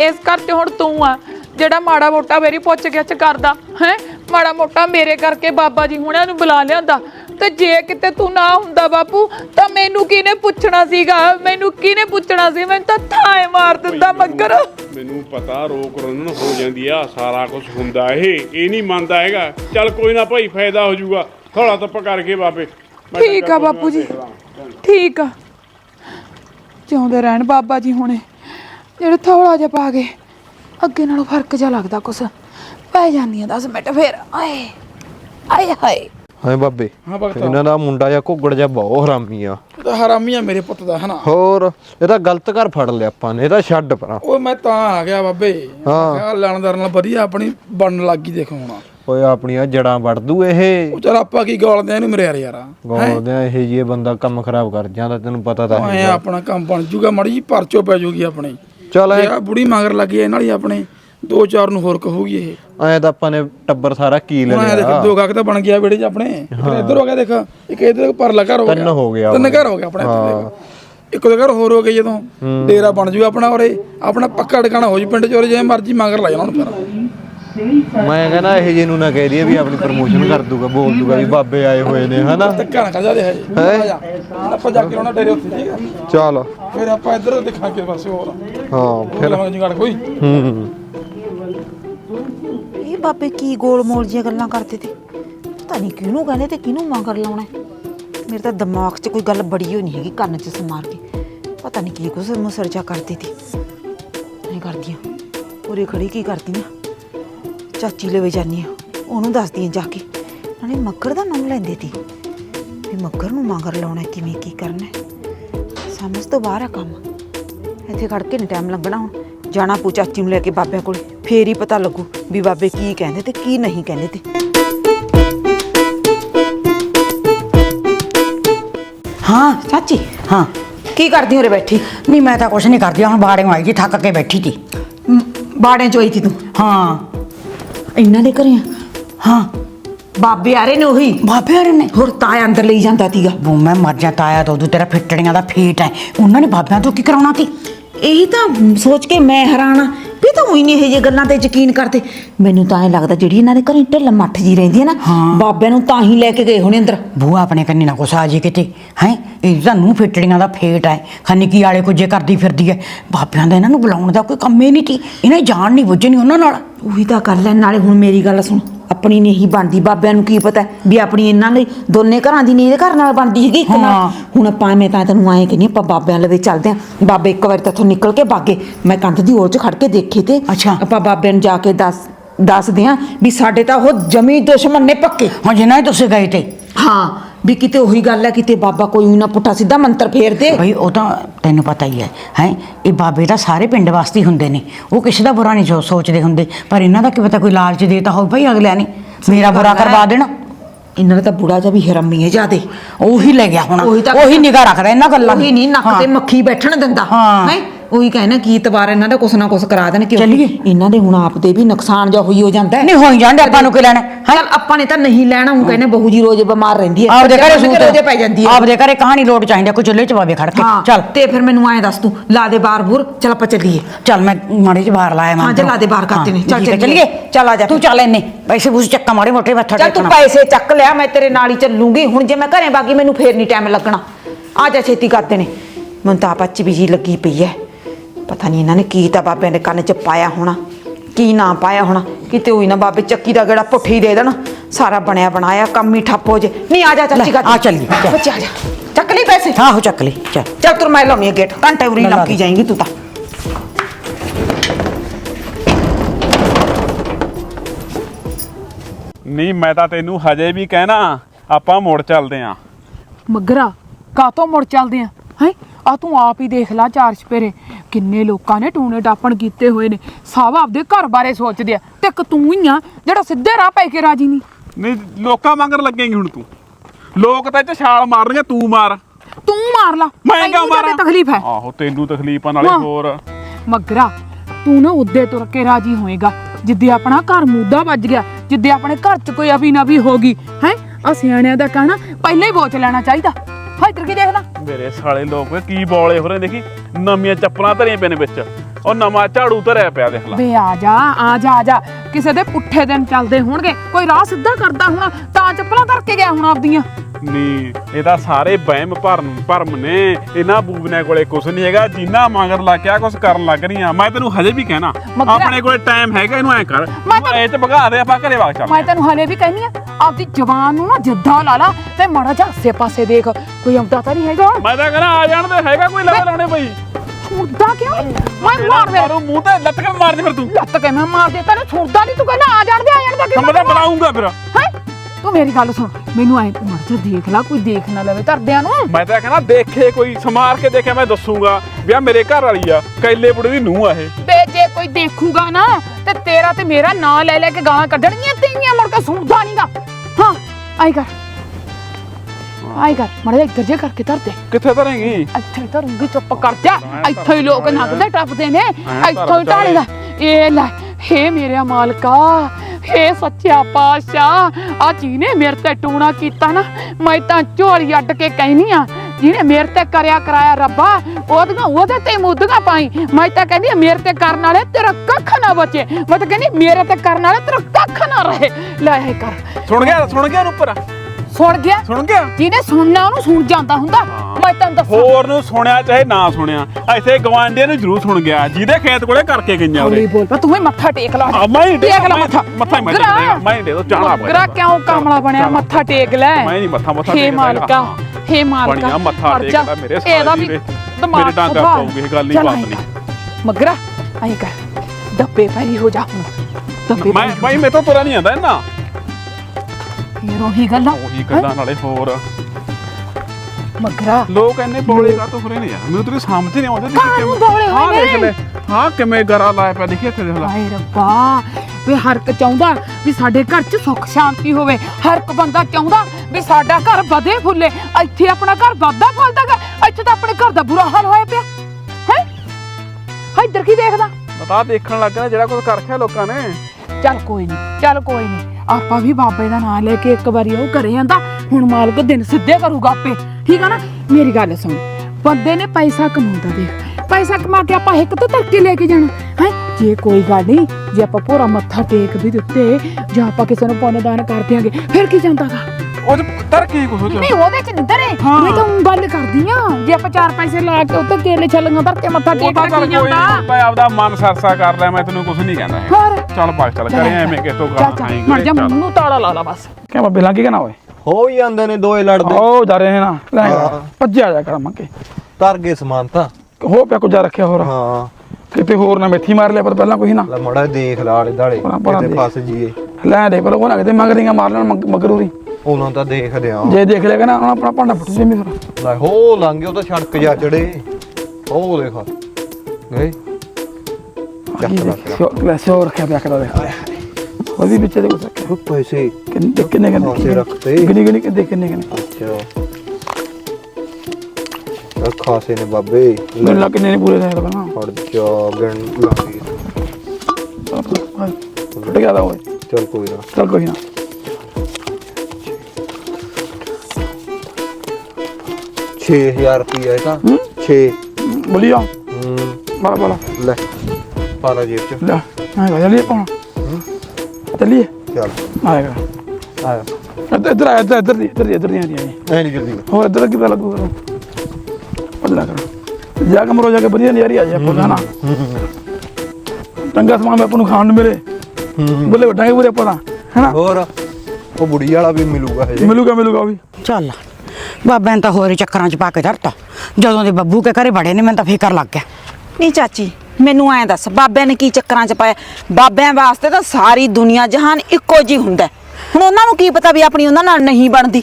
ਇਸ ਘਰ 'ਚ ਹੁਣ ਤੂੰ ਆ, ਜਿਹੜਾ ਮਾੜਾ ਮੋਟਾ ਮੇਰੀ ਪੁੱਛ ਗਿੱਛ ਕਰਦਾ, ਹੈ? ਮਾੜਾ ਮੋਟਾ ਮੇਰੇ ਕਰਕੇ ਬਾਬਾ ਜੀ ਹੁਣਿਆਂ ਨੂੰ ਬੁਲਾ ਲਿਆਂਦਾ। ਤੇ ਜੇ ਕਿਤੇ ਤੂੰ ਨਾ ਹੁੰਦਾ ਬਾਪੂ ਤਾਂ ਮੈਨੂੰ ਕਿਹਨੇ ਪੁੱਛਣਾ ਸੀਗਾ? ਮੈਨੂੰ ਕਿਹਨੇ ਪੁੱਛਣਾ ਸੀ? ਮੈਨੂੰ ਤਾਂ ਥਾਏ ਮਾਰ ਦਿੰਦਾ ਮੱਗਰ। ਮੈਨੂੰ ਪਤਾ ਰੋਕ ਰੁੰਨਣ ਹੋ ਜਾਂਦੀ ਆ ਸਾਰਾ ਕੁਝ ਹੁੰਦਾ ਇਹ ਇਹ ਨਹੀਂ ਮੰਨਦਾ ਹੈਗਾ। ਚੱਲ ਕੋਈ ਨਾ ਭਾਈ ਫਾਇਦਾ ਹੋ ਜਾਊਗਾ। ਥੋੜਾ ਧੁੱਪ ਕਰਕੇ ਮੈਂ ਠੀਕ ਆ ਬਾਪੂ ਜੀ। ਠੀਕ ਆ। ਜਿਉਂਦੇ ਰਹਿਣ ਬਾਬਾ ਜੀ ਹੁਣੇ। ਜਿਹੜੇ ਥੋੜਾ ਜਿਹਾ ਪਾ ਗਏ ਅੱਗੇ ਨਾਲੋਂ ਫ਼ਰਕ ਜਿਹਾ ਲੱਗਦਾ ਕੁਛ। ਪੈ ਜਾਂਦੀਆਂ 10 ਮਿੰਟ ਫੇਰ। ਆਏ ਆਏ ਹਾਏ। ਹਾਂ ਬਾਬੇ। ਹਾਂ ਭਗਤਾ ਇਹਨਾਂ ਦਾ ਮੁੰਡਾ ਜਾਂ ਘੁੱਗੜ ਜਾਂ ਬਹੁਤ ਹਰਾਮੀ ਆ। ਇਹ ਤਾਂ ਹਰਾਮੀ ਆ ਮੇਰੇ ਪੁੱਤ ਦਾ ਹਨਾ ਹੋਰ ਇਹ ਤਾਂ ਗਲਤ ਘਰ ਫੜ ਲਿਆ ਆਪਾਂ ਨੇ ਇਹ ਤਾਂ ਛੱਡ ਪਰਾਂ। ਓਏ ਮੈਂ ਤਾਂ ਆ ਗਿਆ ਬਾਬੇ। ਹਾਂ। ਹਾਂ ਲੈਣਦਾਰ ਨਾਲ ਵਧੀਆ ਆਪਣੀ ਬਣਨ ਲੱਗੀ ਦੇਖ ਹੁਣ। ਓਏ ਆਪਣੀਆਂ ਜੜਾਂ ਵੜ ਦੂ ਇਹ। ਉਹ ਚਲ ਆਪਾਂ ਕੀ ਗਾਲਦੇ ਆ ਇਹਨੂੰ ਮੇਰੇ ਯਾਰ। ਯਾਰਾ ਗੋਲਦੇ ਆ ਇਹ ਜੀ ਬੰਦਾ ਕੰਮ ਖਰਾਬ ਕਰ ਜਾਂਦਾ ਤੈਨੂੰ ਪਤਾ ਤਾਂ ਐ ਹੈ ਆਪਣਾ ਕੰਮ ਬਣ ਜੂਗਾ ਮੜੀ ਜੀ ਪਰਚੋ ਪੈ ਜੂਗੀ ਆਪਣੀ। ਚੱਲ ਜੇ ਆ ਬੁੜੀ ਮਗਰ ਲੱਗੀ ਨਾਲ ਹੀ ਆਪਣੇ। ਦੋ ਚਾਰ ਨੂੰ ਹੋਰ ਕਹੂਗੀ ਇਹ। ਐ ਤਾਂ ਆਪਾਂ ਨੇ ਟੱਬਰ ਸਾਰਾ ਕੀ ਲੈ ਹੁਣ ਐ ਦੇਖ ਲਿਆ। ਦੋ ਗੱਗ ਤਾਂ ਬਣ ਗਿਆ ਵਿਹੜੇ 'ਚ ਆਪਣੇ। ਇੱਕ ਇੱਧਰ ਹੋ ਗਿਆ ਦੇਖ ਇੱਕ ਇੱਧਰ ਪਰਲਾ ਘਰ ਹੋ ਗਿਆ। ਤਿੰਨ ਹੋ ਗਿਆ ਤਿੰਨ ਘਰ ਹੋ ਗਿਆ ਆਪਣੇ ਦੇਖ। ਇੱਕ ਉਹਦੇ ਘਰ ਹੋਰ ਹੋ ਗਈ ਜਦੋਂ। ਡੇਰਾ ਬਣ ਜੂਗਾ ਆਪਣਾ ਉਰੇ। ਆਪਣਾ ਪੱਕਾ ਟਿਕਾਣਾ ਹੋ ਜੂ ਪਿੰਡ 'ਚ ਜਿਵੇਂ ਮਰਜ਼ੀ ਮਗਰ ਲਾ ਜਾਣਾ ਉਹਨੂੰ ਫਿਰ। ਮੈਂ ਕਹਿੰਦਾ ਇਹ ਜੀ ਨੂੰ ਨਾ ਕਹਿ ਦਈਏ ਵੀ ਆਪਣੀ ਪ੍ਰਮੋਸ਼ਨ ਕਰ ਦੂਗਾ ਬੋਲ ਦੂਗਾ ਵੀ ਬਾਬੇ ਆਏ ਹੋਏ ਨੇ ਹਨਾ? ਧੱਕਾ ਨਾ ਕਰ ਜਾ ਦੇ ਹਜੇ। ਆ ਜਾ। ਹੁਣ ਆਪਾਂ ਜਾ ਕੇ ਲਾਉਣਾ ਡੇਰੇ ਉੱਥੇ ਠੀਕ ਹੈ ਚੱਲ। ਫਿਰ ਆਪਾਂ ਇੱਧਰ ਦੇਖਾਂਗੇ ਪਾਸੇ ਹੋਰ। ਹਾਂ ਫਿਰ। ਲਵਾਂਗੇ ਜੁਗਾੜ ਕੋਈ? ਹੂੰ। ਬਾਬੇ ਕੀ ਗੋਲ ਮੋਲ ਜੀਆਂ ਗੱਲਾਂ ਕਰਦੇ ਤੇ? ਪਤਾ ਨਹੀਂ ਕਿਹਨੂੰ ਕਹਿੰਦੇ ਤੇ ਕਿਹਨੂੰ ਮਗਰ ਲਾਉਣਾ ਮੇਰੇ ਤਾਂ ਦਿਮਾਗ 'ਚ ਕੋਈ ਗੱਲ ਬੜੀ ਹੋਈ ਨਹੀਂ ਹੈਗੀ ਕੰਨ 'ਚ ਸਮਾਰ ਕੇ। ਪਤਾ ਨਹੀਂ ਕੀ ਕੁਛ ਮੁਸਰਜਾ ਕਰਦੀ ਤੀ। ਨਹੀਂ ਕਰਦੀਆਂ ਉਰੇ ਖੜੀ ਕੀ ਕਰਦੀਆਂ ਚਾਚੀ ਲਵੇ ਜਾਨੀ ਆ। ਉਹਨੂੰ ਦੱਸਦੀਆਂ ਜਾ ਕੇ। ਨਾਲੇ ਮੱਕਰ ਦਾ ਨਾਮ ਲੈਂਦੇ ਤੀ। ਵੀ ਮੱਕਰ ਨੂੰ ਮਗਰ ਲਾਉਣਾ ਕਿਵੇਂ ਕੀ ਕਰਨਾ ਹੈ। ਸਮਝ ਤੋਂ ਬਾਹਰ ਆ ਕੰਮ। ਇੱਥੇ ਖੜ ਕੇ ਨਹੀਂ ਟਾਈਮ ਲੱਗਣਾ ਹੁਣ। ਜਾਣਾ ਪੂ ਚਾਚੀ ਨੂੰ ਲੈ ਕੇ ਬਾਬਿਆਂ ਕੋਲ। ਫੇਰ ਹੀ ਪਤਾ ਲੱਗੂ ਵੀ ਬਾਬੇ ਕੀ ਕਹਿੰਦੇ ਤੇ ਕੀ ਨਹੀਂ ਕਹਿੰਦੇ ਤੇ। ਹਾਂ ਚਾਚੀ? ਹਾਂ। ਕੀ ਕਰਦੀ ਉਰੇ ਬੈਠੀ? ਨਹੀਂ ਮੈਂ ਤਾਂ ਕੁਛ ਨਹੀਂ ਕਰਦੀ ਹੁਣ ਬਾੜੇ ਆਈ ਜੀ ਥੱਕ ਕੇ ਬੈਠੀ ਸੀ। ਮ, ਬਾੜਿਆਂ ਚ ਹੋਈ ਤੀ? ਤੂੰ ਹਾਂ। ਇਹਨਾਂ ਦੇ ਘਰੇ ਆ? ਹਾਂ। ਬਾਬੇ ਆ ਰਹੇ ਨੇ ਉਹੀ? ਬਾਬੇ ਹਰੇ ਨੇ? ਹੋਰ ਤਾਇਆ ਅੰਦਰ ਲਈ ਜਾਂਦਾ ਤੀਗਾ ਬੂ ਮੈਂ ਮਰ ਜਾ ਤਾਇਆ ਤੋਂ ਤੇਰਾ ਫਿੱਟੜੀਆਂ ਦਾ ਫੇਟ ਹੈ ਉਹਨਾਂ ਨੇ ਬਾਬਿਆਂ ਤੋਂ ਕੀ ਕਰਾਉਣਾ ਸੀ? ਇਹੀ ਤਾਂ ਸੋਚ ਕੇ ਮੈਂ ਹੈਰਾਨ ਆ। ਵੀ ਤਾਂ ਉਹੀ ਨਹੀਂ ਇਹ ਜੇ ਗੱਲਾਂ ਤੇ ਯਕੀਨ ਕਰਦੇ। ਮੈਨੂੰ ਤਾਂ ਐ ਲੱਗਦਾ ਜਿਹੜੀ ਇਹਨਾਂ ਦੇ ਘਰੇ ਢਿੱਲ ਮੱਠ ਜੀ ਰਹਿੰਦੀ ਹੈ ਨਾ ਹਾਂ। ਬਾਬਿਆਂ ਨੂੰ ਤਾਂ ਹੀ ਲੈ ਕੇ ਗਏ ਹੋਣੇ ਅੰਦਰ। ਬੂ ਆਪਣੇ ਕੰਨੀ ਨਾ ਕੁਛ ਆ ਜੇ ਕਿਤੇ ਹੈ? ਇਹ ਤਾਂ ਨੂੰ ਫਿੱਟੜੀਆਂ ਦਾ ਫੇਟ ਹੈ। ਖੰਨੀ ਕੀ ਆਲੇ ਕੁਝੇ ਕਰਦੀ ਫਿਰਦੀ ਹੈ। ਬਾਬਿਆਂ ਦਾ ਇਹਨਾਂ ਨੂੰ ਬੁਲਾਉਣ ਦਾ ਕੋਈ ਕੰਮ ਹੀ ਨਹੀਂ ਸੀ। ਇਹਨੇ ਜਾਣ ਨਹੀਂ ਬੁੱਝਣੀ ਉਹਨਾਂ ਨਾਲ। ਉਹੀ ਤਾਂ ਗੱਲ ਹੈ ਨਾਲੇ ਹੁਣ ਮੇਰੀ ਗੱਲ ਸੁਣ। ਆਪਣੀ ਨਹੀਂ ਬਣਦੀ। ਬਾਬਿਆਂ ਨੂੰ ਕੀ ਪਤਾ ਵੀ ਆਪਣੀ ਇਹਨਾਂ ਲਈ ਦੋਨੇ ਘਰਾਂ ਦੀ ਨਹੀਂ ਇਹਦੇ ਘਰ ਨਾਲ ਬਣਦੀ ਹੈਗੀ ਇੱਕ ਨਾਲ। ਹਾਂ। ਹੁਣ ਆਪਾਂ ਮੈਂ ਤਾਂ ਤੈਨੂੰ ਆਏ ਕਹਿੰਦੀ ਆਪਾਂ ਬਾਬਿਆਂ ਲਵੇ ਚੱਲਦੇ ਆਂ ਬਾਬੇ ਇੱਕ ਵਾਰ ਤਾਂ ਨਿਕਲ ਕੇ ਬਾਗੇ। ਮੈਂ ਕੰਧ ਦੀ ਓਲ 'ਚ ਖੜ ਕੇ ਦੇਖੇ ਤੇ ਅੱਛਾ। ਆਪਾਂ ਬਾਬਿਆਂ ਨੂੰ ਜਾ ਕੇ ਦੱਸ ਦੱਸਦੇ ਆਂ ਵੀ ਸਾਡੇ ਤਾਂ ਉਹ ਜਮੀ ਦੁਸ਼ਮਣ ਨੇ ਪੱਕੇ। ਹਾਂ ਜਿੰਨਾ ਹੀ ਤੁਸੀਂ ਗਏ ਤੇ। ਹਾਂ ਵੀ ਕਿਤੇ ਉਹੀ ਗੱਲ ਹੈ ਕਿਤੇ ਬਾਬਾ ਕੋਈ ਊਂ ਨਾ ਪੁੱਠਾ ਸਿੱਧਾ ਮੰਤਰ ਫੇਰ ਦੇ। ਭਈ ਉਹ ਤਾਂ ਤੈਨੂੰ ਪਤਾ ਹੀ ਹੈ ਹੈ ਇਹ ਬਾਬੇ ਤਾਂ ਸਾਰੇ ਪਿੰਡ ਵਾਸਤੇ ਹੀ ਹੁੰਦੇ ਨੇ। ਉਹ ਕਿਸੇ ਦਾ ਬੁਰਾ ਨਹੀਂ ਸੋ- ਸੋਚਦੇ ਹੁੰਦੇ ਪਰ ਇਹਨਾਂ ਦਾ ਕੀ ਪਤਾ ਕੋਈ ਲਾਲਚ ਦੇਤਾ ਹੋਵੇ ਭਈ ਅਗਲਿਆਂ ਨੇ? ਮੇਰਾ ਬੁਰਾ ਕਰਵਾ ਦੇਣਾ। ਇਹਨਾਂ ਦਾ ਤਾਂ ਬੁੜਾ ਜਿਹਾ ਵੀ ਹਰਮੀ ਹੈ ਜਾਦੇ ਉਹੀ ਲੈ ਗਿਆ ਹੁਣ। ਉਹੀ ਤਾਂ ਉਹੀ ਨਿਗਾਹ ਰੱਖਦਾ ਇਹਨਾਂ ਗੱਲਾਂ ਉਹੀ ਨਹੀਂ ਨੱਕ ਹਾਂ। ਤੇ ਮੱਖੀ ਬੈਠਣ ਦਿੰਦਾ ਹਾਂ। ਹੈ? ਉਹੀ ਕਹਿਣਾ ਕੀ ਤਵਾਰ ਇਹਨਾਂ ਦਾ ਕੁਛ ਨਾ ਕੁਛ ਕਰਾ ਦੇਣ ਕਿਉਂਕਿ ਚੱਲੀਏ। ਇਹਨਾਂ ਦੇ ਹੁਣ ਆਪ ਦੇ ਵੀ ਨੁਕਸਾਨ ਜਾਂ ਹੋਈ ਹੋ ਜਾਂਦਾ ਹੈ। ਨਹੀਂ ਹੋਈ ਜਾਂਦੇ ਆਪਾਂ ਨੂੰ ਕੀ ਲੈਣਾ ਚੱਲ ਆਪਾਂ ਨੇ ਤਾਂ ਨਹੀਂ ਲੈਣਾ ਉਹ ਕਹਿੰਦੇ ਬਹੂ ਜੀ ਰੋਜ਼ ਬਿਮਾਰ ਰਹਿੰਦੀ ਹੈ। ਆਪਦੇ ਘਰੇ ਸੂਤ ਰੋਜ਼ ਪੈ ਜਾਂਦੀ ਹੈ। ਆਪਦੇ ਘਰੇ ਕਹਾਣੀ ਲੋਟ ਚਾਹੀਦਾ ਕੋਈ ਚੁੱਲ੍ਹੇ ਚ ਪਾਵੇ ਖੜ ਕੇ। ਹਾਂ ਚੱਲ। ਤੇ ਫਿਰ ਮੈਨੂੰ ਐਂ ਦੱਸ ਤੂੰ ਲਾ ਦੇ ਬਾਰ ਬੂਰ ਚੱਲ ਆਪਾਂ ਚੱਲੀਏ। ਚੱਲ ਮੈਂ ਮਾੜੇ ਚ ਬਾਹਰ ਲਾਇਆ ਮੈਂ ਹਾਂ, ਚੱਲ। ਲਾ ਦੇ ਬਾਹਰ ਕਰਤੇ ਨੇ। ਹਾਂ, ਚੱਲ ਹੈ, ਚੱਲੀਏ। ਚੱਲ ਆ ਜਾ ਤੂੰ ਚੱਲ ਇੰਨੇ। ਪੈਸੇ ਬੂਸ ਚੱਕਾ ਮਾੜੇ ਮੋਟੇ ਮੱਥਾ ਚੱਲ ਤੂੰ ਟੇਕਣਾ। ਪੈਸੇ ਚੱਕ ਲਿਆ ਮੈਂ ਤੇਰੇ ਨਾਲ ਹੀ ਚੱਲੂੰਗੀ। ਹੁਣ ਜੇ ਮੈਂ ਘਰੇ ਬਾਗੀ ਮੈਨੂੰ ਫੇਰ ਨਹੀਂ ਟਾਈਮ ਲੱਗਣਾ। ਆ ਜਾ ਛੇਤੀ ਕਰਦੇ ਨੇ। ਮੈਨੂੰ ਤਾਂ ਆਪਾ ਚ ਬਿਜ਼ੀ ਲੱਗੀ ਪਈ ਐ ਪਤਾ ਨਹੀਂ ਇਹਨਾਂ ਨੇ ਕੀ ਤਾਂ ਬਾਬਿਆਂ ਦੇ ਕੰਨ ਚ ਪਾਇਆ ਹੋਣਾ ਕੀ ਨਾ ਪਾਇਆ ਹੋਣਾ ਕਿਤੇ ਹੋਈ ਨਾ ਬਾਬੇ ਚੱਕੀ ਦਾ ਗੇੜਾ ਪੁੱਠੀ ਦੇ ਦੇਣ ਸਾਰਾ ਬਣਿਆ ਬਣਾਇਆ ਕੰਮ ਹੀ ਠੱਪ ਹੋ ਜੇ। ਨਹੀਂ ਆ ਜਾ ਚਾਚੀ ਲੈ, ਕਰ ਆ ਚੱਲੀਏ, ਚੱਲ। ਬੱਚੇ ਆ ਜਾ। ਚੱਕ ਲਈ ਪੈਸੇ? ਆਹੋ ਚੱਕ ਲਈ ਚੱਲ ਚੱਲ ਤੁਰ ਮੈਂ ਲਾਉਣੀ ਆ ਗੇਟ। ਘੰਟੇ ਉਰੀ ਲਾ ਲਾ ਲੰਕੀ ਦੇ। ਜਾਏਂਗੀ ਤੂੰ ਤਾਂ। ਨਹੀਂ ਮੈਂ ਤਾਂ ਤੈਨੂੰ ਹਜੇ ਵੀ ਕਹਿਣਾ ਆਪਾਂ ਮੁੜ ਚੱਲਦੇ ਆਂ। ਮਗਰਾ ਕਾਤੋਂ ਮੁੜ ਚੱਲਦੇ ਆ? ਹੈ? ਆ ਤੂੰ ਆਪ ਹੀ ਦੇਖ ਲੈ ਚਾਰ ਚਪੇਰੇ ਕਿੰਨੇ ਲੋਕਾਂ ਨੇ ਟੂਣੇ ਟਾਪਣ ਕੀਤੇ ਹੋਏ ਨੇ। ਸਭ ਆਪਦੇ ਘਰ ਬਾਰੇ ਸੋਚਦੇ ਆ। ਤੇ ਇੱਕ ਤੂੰ ਹੀ ਆ ਜਿਹੜਾ ਸਿੱਧੇ ਰਾਹ ਪੈ ਕੇ ਰਾਜੀ ਨਹੀਂ। ਨਹੀਂ ਲੋਕਾਂ ਵਾਂਗਰ ਲੱਗੇਂਗੀ ਹੁਣ ਤੂੰ। ਲੋਕ ਤਾਂ ਚ ਛਾਲ ਮਾਰਨਗੇ ਤੂੰ ਮਾਰ। ਤੂੰ ਮਾਰ ਲਾ। ਮੈਂ ਕਿਉਂ ਮਾਰਾਂ? ਤਕਲੀਫ ਹੈ। ਆਹੋ ਤੈਨੂੰ ਤਕਲੀਫ ਆ ਨਾਲੇ ਹਾਂ। ਹੋਰ। ਮਗਰਾ ਤੂੰ ਨਾ ਉੱਦੇ ਤੁਰ ਕੇ ਰਾਜੀ ਹੋਏਗਾ। ਜਿੱਦੇ ਆਪਣਾ ਘਰ ਮੁੱਦਾ ਵੱਜ ਗਿਆ ਜਿੱਦੇ ਆਪਣੇ ਘਰ 'ਚ ਕੋਈ ਅਭੀ ਨਵੀ ਹੋਗੀ ਹੈ? ਆ ਸਿਆਣਿਆਂ ਦਾ ਕਹਿਣਾ ਪਹਿਲਾਂ ਹੀ ਬੋਚ ਲੈਣਾ ਚਾਹੀਦਾ। ਹਾਂ ਇੱਧਰ ਕੀ ਦੇਖਦਾ? ਮੇਰੇ ਸਾਲੇ ਲੋਕ ਕੀ ਬੋਲੇ ਹੋ ਰਹੇ ਦੇਖੀ? ਨਵੀਆਂ ਚੱਪਲਾਂ ਧਰੀਆਂ ਪਏ ਨੇ ਵਿੱਚ। ਉਹ ਨਵਾਂ ਝਾੜੂ ਧਰਿਆ ਪਿਆ ਦੇਖ ਲੈ। ਵੇ ਆ ਜਾ ਆ ਜਾ ਆ ਜਾ। ਕਿਸੇ ਦੇ ਪੁੱਠੇ ਦਿਨ ਚੱਲਦੇ ਹੋਣਗੇ। ਕੋਈ ਰਾਹ ਸਿੱਧਾ ਕਰਦਾ ਹੋਣਾ ਤਾਂ ਚੱਪਲਾਂ ਧਰ ਕੇ ਗਿਆ ਹੋਣਾ ਆਪਦੀਆਂ। ਨਹੀਂ ਇਹ ਤਾਂ ਸਾਰੇ ਵਹਿਮ ਭਰਮ ਭਰਮ ਨੇ। ਇਹਨਾਂ ਬੂਬਨੇ ਕੋਲੇ ਕੁਝ ਨਹੀਂ ਹੈਗਾ ਜਿੰਨਾ ਮਗਰ ਲੱਗ ਗਿਆ ਕੁਝ ਕਰਨ ਲੱਗ ਰਹੀਆਂ ਮੈਂ ਤੈਨੂੰ ਹਜੇ ਵੀ ਕਹਿਣਾ ਮਗਰ- ਆਪਣੇ ਕੋਲੇ ਟਾਈਮ ਹੈਗਾ ਇਹਨੂੰ ਐ ਕਰ। ਮੈਂ ਤਾਂ- ਇਹ ਤੇ ਭਗਾ ਦੇ ਆਪਾਂ ਘਰੇ ਵਾਗ ਚੱਲ ਮੈਂ ਤੈਨੂੰ ਹਲੇ ਵੀ ਕਹਿੰਨੀ ਆ ਆਪਦੀ ਜਵਾਨ ਨੂੰ ਨਾ ਜਿੱਦਾਂ ਲਾ ਲਾ ਤੇ ਮਾੜਾ ਜਿਹਾ ਆਸੇ ਪਾਸੇ ਦੇਖ ਕੋਈ ਆਉਂਦਾ ਤਾਂ ਨਹੀਂ ਹੈਗਾ। ਮੈਂ ਤਾਂ ਕਹਿੰਦਾ ਆ ਜਾਣ ਦੇ ਹੈਗਾ ਕੋਈ ਲਵੇ ਲਾਉਣੇ ਬਈ? ਸੁਣਦਾ ਕਿਉਂ? ਮੈਂ ਮਾਰ ਦੇ ਮਾਰੂ ਮੂੰਹ ਤੇ ਲੱਤ ਕੇ ਮਾਰ ਦੇ ਫਿਰ ਤੂੰ? ਲੱਤ ਕੇ ਮੈਂ ਮਾਰ ਦੇ ਤੈਨੂੰ ਸੁਣਦਾ ਨਹੀਂ ਤੂੰ ਕਹਿੰਦਾ ਆ ਜਾਣ ਦੇ ਆ ਜਾਣ ਦੇ ਮੈਂ ਤਾਂ ਬੁਲਾਉਂਗਾ ਫਿਰ। ਹੈਂ? ਤੂੰ ਮੇਰੀ ਗੱਲ ਸੁਣ। ਮੈਨੂੰ ਐ ਮਰ ਜਾ ਦੇਖ ਲੈ ਕੋਈ ਦੇਖ ਨਾ ਲਵੇ ਧਰਦਿਆਂ ਨੂੰ। ਮੈਂ ਤਾਂ ਕਹਿੰਦਾ ਦੇਖੇ ਕੋਈ ਸਮਾਰ ਕੇ ਦੇਖਿਆ ਮੈਂ ਦੱਸੂਗਾ ਵੀ ਆ ਮੇਰੇ ਘਰ ਵਾਲੀ ਆ ਕੈਲੇ ਬੁੜੇ ਦੀ ਨੂੰਹ ਆ ਇਹ। ਬੇ ਜੇ ਕੋਈ ਦੇਖੂਗਾ ਨਾ ਤੇ ਤੇਰਾ ਤੇ ਮੇਰਾ ਨਾਂ ਲੈ ਲੈ ਕੇ ਗਾਲਾਂ ਕੱਢਣਗੀਆਂ ਤੇਰੀਆਂ ਮੁੜ ਕੇ ਸੁਣਦਾ ਨਹੀਂਗਾ ਹਾਂ ਆਈ ਕਰ। ਆਈ ਕਰ ਮੜ ਇੱਧਰ ਜੇ ਕਰਕੇ ਧਰ ਦੇ। ਕਿੱਥੇ ਧਰੇਂਗੀ? ਇੱਥੇ ਧਰੂੰਗੀ ਚੁੱਪ ਕਰ ਜਾ। ਇੱਥੇ ਹੀ ਲੋਕ ਨੱਕਦੇ ਟੱਪਦੇ ਨੇ। ਇੱਥੋਂ ਹੀ ਢਾਲੇ ਦਾ। ਇਹ ਲੈ ਹੇ ਮੇਰੇ ਮਾਲਕਾ ਹੇ ਸੱਚਿਆ ਪਾਤਸ਼ਾਹ ਆ ਜਿਹਨੇ ਮੇਰੇ ਤੇ ਟੂਣਾ ਕੀਤਾ ਨਾ ਮੈਂ ਤਾਂ ਝੋਲੀ ਅੱਡ ਕੇ ਕਹਿਨੀ ਆ ਜਿਹਨੇ ਮੇਰੇ ਤੇ ਕਰਿਆ ਕਰਾਇਆ ਰੱਬਾ ਉਹਦੀਆਂ ਉਹਦੇ ਤੇ ਮੁੱਦਗਾ ਪਾਈ। ਮੈਂ ਤਾਂ ਕਹਿੰਦੀ ਆ, ਮੇਰੇ ਤੇ ਕਰਨ ਵਾਲੇ ਤੇਰਾ ਕੱਖ ਨਾ ਬਚੇ। ਮੈਂ ਤਾਂ ਕਹਿੰਦੀ ਮੇਰੇ ਤੇ ਕਰਨ ਵਾਲੇ ਤੇਰਾ ਕੱਖ ਨਾ ਰਹੇ। ਲੈ ਇਹ ਕਰ। ਸੁਣ ਗਿਆ ਸੁਣ ਗਿਆ ਉੱਪਰ। ਸੁਣ ਗਿਆ? ਸੁਣ ਗਿਆ। ਜਿਹਨੇ ਸੁਣਨਾ ਉਹਨੂੰ ਸੁਣ ਜਾਂਦਾ ਹੁੰਦਾ। ਮੈਂ ਤੈਨੂੰ ਦੱਸਾਂ। ਹੋਰ ਨੂੰ ਸੁਣਿਆ ਚਾਹੇ ਨਾ ਸੁਣਿਆ ਇੱਥੇ ਗਵਾਂਢੀਆਂ ਨੂੰ ਜ਼ਰੂਰ ਸੁਣ ਗਿਆ। ਜਿਹਦੇ ਖੇਤ ਕੋਲੇ ਕਰਕੇ ਗਈਆਂ ਹੌਲੀ ਉਹਦੇ ਬੋਲ ਪਾ ਤੂੰ ਹੀ ਮੱਥਾ ਟੇਕ ਲਾ। ਮੈਂ ਹੀ ਟੇਕ- ਟੇਕ ਲੈ ਮੈਂ- ਮੱਥਾ। ਮੱਥਾ ਹੀ ਮੈਂ ਮੈਂ ਹੀ ਦੇ ਦੋ, ਚਾਲਾ ਮਗਰਾ ਦੇ। ਕਿਉਂ ਕਾਮਲਾ ਬਣਿਆ। ਮੱਥਾ ਟੇਕ ਲੈ। ਮੈਂ ਨਹੀਂ ਮੱਥਾ ਮੁੱਥਾ ਹੇ ਟੇਕਦਾ ਮਾਲਕਾ ਹਾਂ। ਮਾਲਕਾ ਬਣੀਆਂ ਮੱਥਾ ਜਾ। ਟੇਕਦਾ ਮੇਰੇ ਇਹਦਾ ਸਾਲੀ ਵੀ। ਦਿਮਾਗ ਮੇਰੇ ਡਾਂਗਾ। ਪਾਊਗੀ, ਇਹ ਗੱਲ ਬਾਤ ਨਹੀਂ। ਕਰ। ਮਗਰਾ ਆਈ ਕਰ। ਦੱਬੇ ਪੈਰੀ ਹੋ ਜਾ ਦੱਬੇ ਮੈਂ ਭਾਈ ਮੇਰੇ ਤੋਂ ਤੁਰਾ ਨਹੀਂ ਆਂਦਾ ਇਹਨਾਂ ਫੇਰ ਉਹੀ ਗੱਲਾਂ। ਉਹੀ ਗੱਲਾਂ ਨਾਲੇ ਹੋਰ। ਮਗਰਾ। ਲੋਕ ਇੰਨੇ ਬੋਲੇ ਕਾ ਤੋਂ ਫਰੇ ਨੇ ਯਾਰ ਮੈਨੂੰ ਤੇਰੀ ਸਮਝ ਨਹੀਂ ਆਉਂਦੀ ਕਾਹਨੂੰ ਬੋਲੇ ਹੋਏ ਹਾਂ ਦੇਖ? ਲੈ ਹਾਂ ਕਿਵੇਂ ਗਰਾ ਲਾਇਆ ਪਿਆ ਦੇਖੀ ਇੱਥੇ ਦੇਖ ਲੈ। ਹਾਏ ਰੱਬਾ ਵੀ ਹਰ ਇੱਕ ਚਾਹੁੰਦਾ ਵੀ ਸਾਡੇ ਘਰ 'ਚ ਸੁੱਖ ਸ਼ਾਂਤੀ ਹੋਵੇ ਹਰ ਇੱਕ ਬੰਦਾ ਚਾਹੁੰਦਾ ਵੀ ਸਾਡਾ ਘਰ ਵਧੇ ਫੁੱਲੇ ਇੱਥੇ ਆਪਣਾ ਘਰ ਵੱਧਦਾ ਫੁੱਲਦਾ ਗਾ ਇੱਥੇ ਤਾਂ ਆਪਣੇ ਘਰ ਦਾ ਬੁਰਾ ਹਾਲ ਹੋਇਆ ਪਿਆ। ਹੈ? ਇੱਧਰ ਕੀ ਦੇਖਦਾ? ਬਤਾ ਦੇਖਣ ਲੱਗ ਜਿਹੜਾ ਕੁਝ ਕਰ ਰੱਖਿਆ ਲੋਕਾਂ ਨੇ। ਚੱਲ ਕੋਈ ਨਹੀਂ ਚੱਲ ਕੋਈ ਨਹੀਂ ਆਪਾਂ ਵੀ ਬਾਬੇ ਦਾ ਨਾਮ ਲੈ ਕੇ ਇੱਕ ਵਾਰੀ ਉਹ ਘਰੇ ਆਂਦਾ ਹੁਣ ਮਾਲਕ ਦਿਨ ਸਿੱਧੇ ਕਰੂਗਾ ਆਪੇ। ਠੀਕ ਆ ਨਾ? ਮੇਰੀ ਗੱਲ ਸੁਣ। ਬੰਦੇ ਨੇ ਪੈਸਾ ਕਮਾਉਂਦਾ ਦੇਖ ਪੈਸਾ ਕਮਾ ਕੇ ਆਪਾਂ ਇੱਕ ਤੋਂ ਧੱਕੇ ਲੈ ਕੇ ਜਾਣਾ ਹੈ? ਜੇ ਕੋਈ ਗੱਲ ਨਹੀਂ ਜੇ ਆਪਾਂ ਪੂਰਾ ਮੱਥਾ ਟੇਕ ਵੀ ਦਿੱਤੇ ਜਾਂ ਆਪਾਂ ਕਿਸੇ ਨੂੰ ਪੁੰਨ ਦਾਨ ਕਰ ਦਿਆਂਗੇ ਫਿਰ ਕੀ ਜਾਂਦਾਗਾ? ਉਹ ਤਰ ਕੀ ਕੁਝ ਹੋ ਨਹੀਂ ਉਹਦੇ ਚ ਨਹੀਂ ਧਰੇ ਹਾਂ। ਮੈਂ ਤਾਂ ਊਂ ਗੱਲ ਕਰਦੀ ਆ ਜੇ ਆਪਾਂ ਚਾਰ ਪੈਸੇ ਲਾ ਕੇ ਉੱਤੇ ਕੇਲੇ ਛੱਲੀਆਂ ਧਰ ਕੇ ਮੱਥਾ ਟੇਕ ਕੋਈ ਜਾਂਦਾ। ਭਾਈ ਆਪਦਾ ਮਨ ਸਰਸਾ ਕਰ ਲੈ ਮੈਂ ਤੈਨੂੰ ਕੁਝ ਨਹੀਂ ਕਹਿੰਦਾ। ਹੈਗਾ। ਹੋਰ? ਚੱਲ ਭਾਗ ਚੱਲ ਕਰੇ ਐਵੇਂ ਕਿਸ ਤੋਂ ਚੱਲ ਗਾਲਾਂ ਚੱਲ ਮਰ ਜਾ ਮੂੰਹ ਨੂੰ ਤਾਲਾ ਲਾ ਲਾ ਬਸ। ਕਿਆ ਬਾਬੇ ਲਾਂਗੇ ਕਹਣਾ ਓਏ? ਹੋ ਹੀ ਜਾਂਦੇ ਨੇ ਦੋਏ ਲੜਦੇ। ਉਹ ਜਾ ਰਹੇ ਨੇ ਨਾ। ਲੈ ਹਾਂ। ਭੱਜਿਆ ਜਾ ਕਰ ਮੰਗੇ। ਧਰ ਗਏ ਸਮਾਨ ਤਾਂ। ਹੋ ਪਿਆ ਕੁਝ ਰੱਖਿਆ ਹੋਰ? ਹਾਂ। ਕਿਤੇ ਹੋਰ ਨਾ ਮੈਥੀ ਮਾਰ ਲਿਆ ਪਰ ਪਹਿਲਾਂ ਕੋਈ ਨਾ। ਲੈ ਮੜਾ ਦੇਖ ਲਾ ਆਲੇ ਦਾਲੇ ਬੜਾ- ਬੜਾ ਕਿਤੇ ਦੇਖ। ਫਸ ਜੀਏ ਲੈ ਦੇ ਪਰ ਉਹ ਨਾ ਕਿਤੇ ਮਗਰੀਆਂ ਮਾਰ ਲੈਣ ਮਗ- ਮਗਰੂਰੀ ਉਹਨਾਂ ਤਾਂ ਦੇਖਦੇ ਆ ਜੇ ਦੇਖ ਲਿਆ ਨਾ ਉਹਨਾਂ ਆਪਣਾ ਭਾਂਡਾ ਫੁੱਟ ਜੇਮੀ ਫਿਰ। ਲੈ ਹੋ ਲੰਘ ਉਹ ਤਾਂ ਸੜਕ ਜਾ ਚੜੇ। ਉਹ ਦੇਖ। ਗਏ। ਚੱਕ ਲਾ ਪਿਆ। ਸਿਓ ਲੈ ਸਿਓ ਰੱਖਿਆ ਪਿਆ ਕਰਾ ਦੇਖ ਲੈ ਉਹਦੀ ਵਿੱਚ ਦੇ ਕੁਛ ਰੱਖਿਆ ਉਹ ਪੈਸੇ ਕਿੰਨੇ ਕਿੰਨੇ ਕਿੰਨੇ ਖਾਸੇ ਰੱਖਤੇ। ਕਿੰਨੇ ਕਿੰਨੇ ਕਿੰਨੇ ਕਿੰਨੇ ਕਿੰਨੇ ਅੱਛਾ ਇਹ ਖਾਸੇ ਨੇ ਬਾਬੇ ਮੈਨੂੰ ਲੱਗ ਕਿੰਨੇ ਨੇ ਪੂਰੇ ਨੇ ਪਹਿਲਾਂ ਫੜ ਜਾ ਗਣ ਲਾਂਗੇ ਫੁੱਟ ਗਿਆ ਦਾ ਓਏ ਚਲ ਕੋਈ ਨਾ ਚੱਲ ਕੋਈ ਨਾ 6000 ਰੁਪਏ ਇਹ ਤਾਂ 6 ਬੋਲੀਆ ਹੂੰ ਬਾਲਾ ਬਾਲਾ ਲੈ ਪਾਲਾ ਜੇਬ ਚ ਲੈ ਮੈਂ ਗਾ ਜਲੀ ਪਾਉਣਾ ਚੱਲੀਏ? ਚੱਲ। ਆਏਗਾ ਆਇਆ। ਇੱਧਰ ਇੱਧਰ ਆ ਇੱਧਰ ਇੱਧਰ ਦੀ ਇੱਧਰ ਦੀ ਇੱਧਰ ਦੀ ਆ ਰਹੀ ਐ ਨਹੀਂ ਜਲਦੀ ਹੋਰ ਇੱਧਰ ਕਿਵੇਂ ਲੱਗੂ ਪੱਲਾ ਕਰ। ਜਾ ਕੇ ਮਰੋ ਜਾ ਕੇ ਵਧੀਆ ਨਜ਼ਾਰੀ ਆ ਜਾ ਆਪਾਂ ਖਾਣਾ ਚੰਗਾ ਸਮਾਨ ਮੈਂ ਆਪਾਂ ਨੂੰ ਖਾਣ ਨੂੰ ਮਿਲੇ। ਬੋਲੇ ਵੱਡਾਂਗੇ ਪੂਰੇ ਆਪਾਂ ਦਾ ਹੈਨਾ ਹੋਰ? ਉਹ ਬੁੜੀ ਵਾਲਾ ਵੀ ਮਿਲੂਗਾ ਹਜੇ। ਮਿਲੂਗਾ ਮਿਲੂਗਾ ਵੀ। ਚੱਲ। ਬਾਬਿਆਂ ਨੇ ਤਾਂ ਹੋਰ ਚੱਕਰਾਂ 'ਚ ਪਾ ਕੇ ਧਰਤਾ। ਜਦੋਂ ਦੇ ਬੱਬੂ ਕੇ ਘਰੇ ਬੜੇ ਨੇ ਮੈਨੂੰ ਤਾਂ ਫਿਕਰ ਲੱਗ ਗਿਆ। ਨਹੀਂ ਚਾਚੀ ਮੈਨੂੰ ਐਂ ਦੱਸ, ਬਾਬਿਆਂ ਨੇ ਕੀ ਚੱਕਰਾਂ 'ਚ ਪਾਇਆ ਬਾਬਿਆਂ ਵਾਸਤੇ ਤਾਂ ਸਾਰੀ ਦੁਨੀਆ ਜਹਾਨ ਇੱਕੋ ਜੀ ਹੁੰਦਾ ਹੈ। ਹੁਣ ਉਹਨਾਂ ਨੂੰ ਕੀ ਪਤਾ ਵੀ ਆਪਣੀ ਉਹਨਾਂ ਨਾਲ ਨਹੀਂ ਬਣਦੀ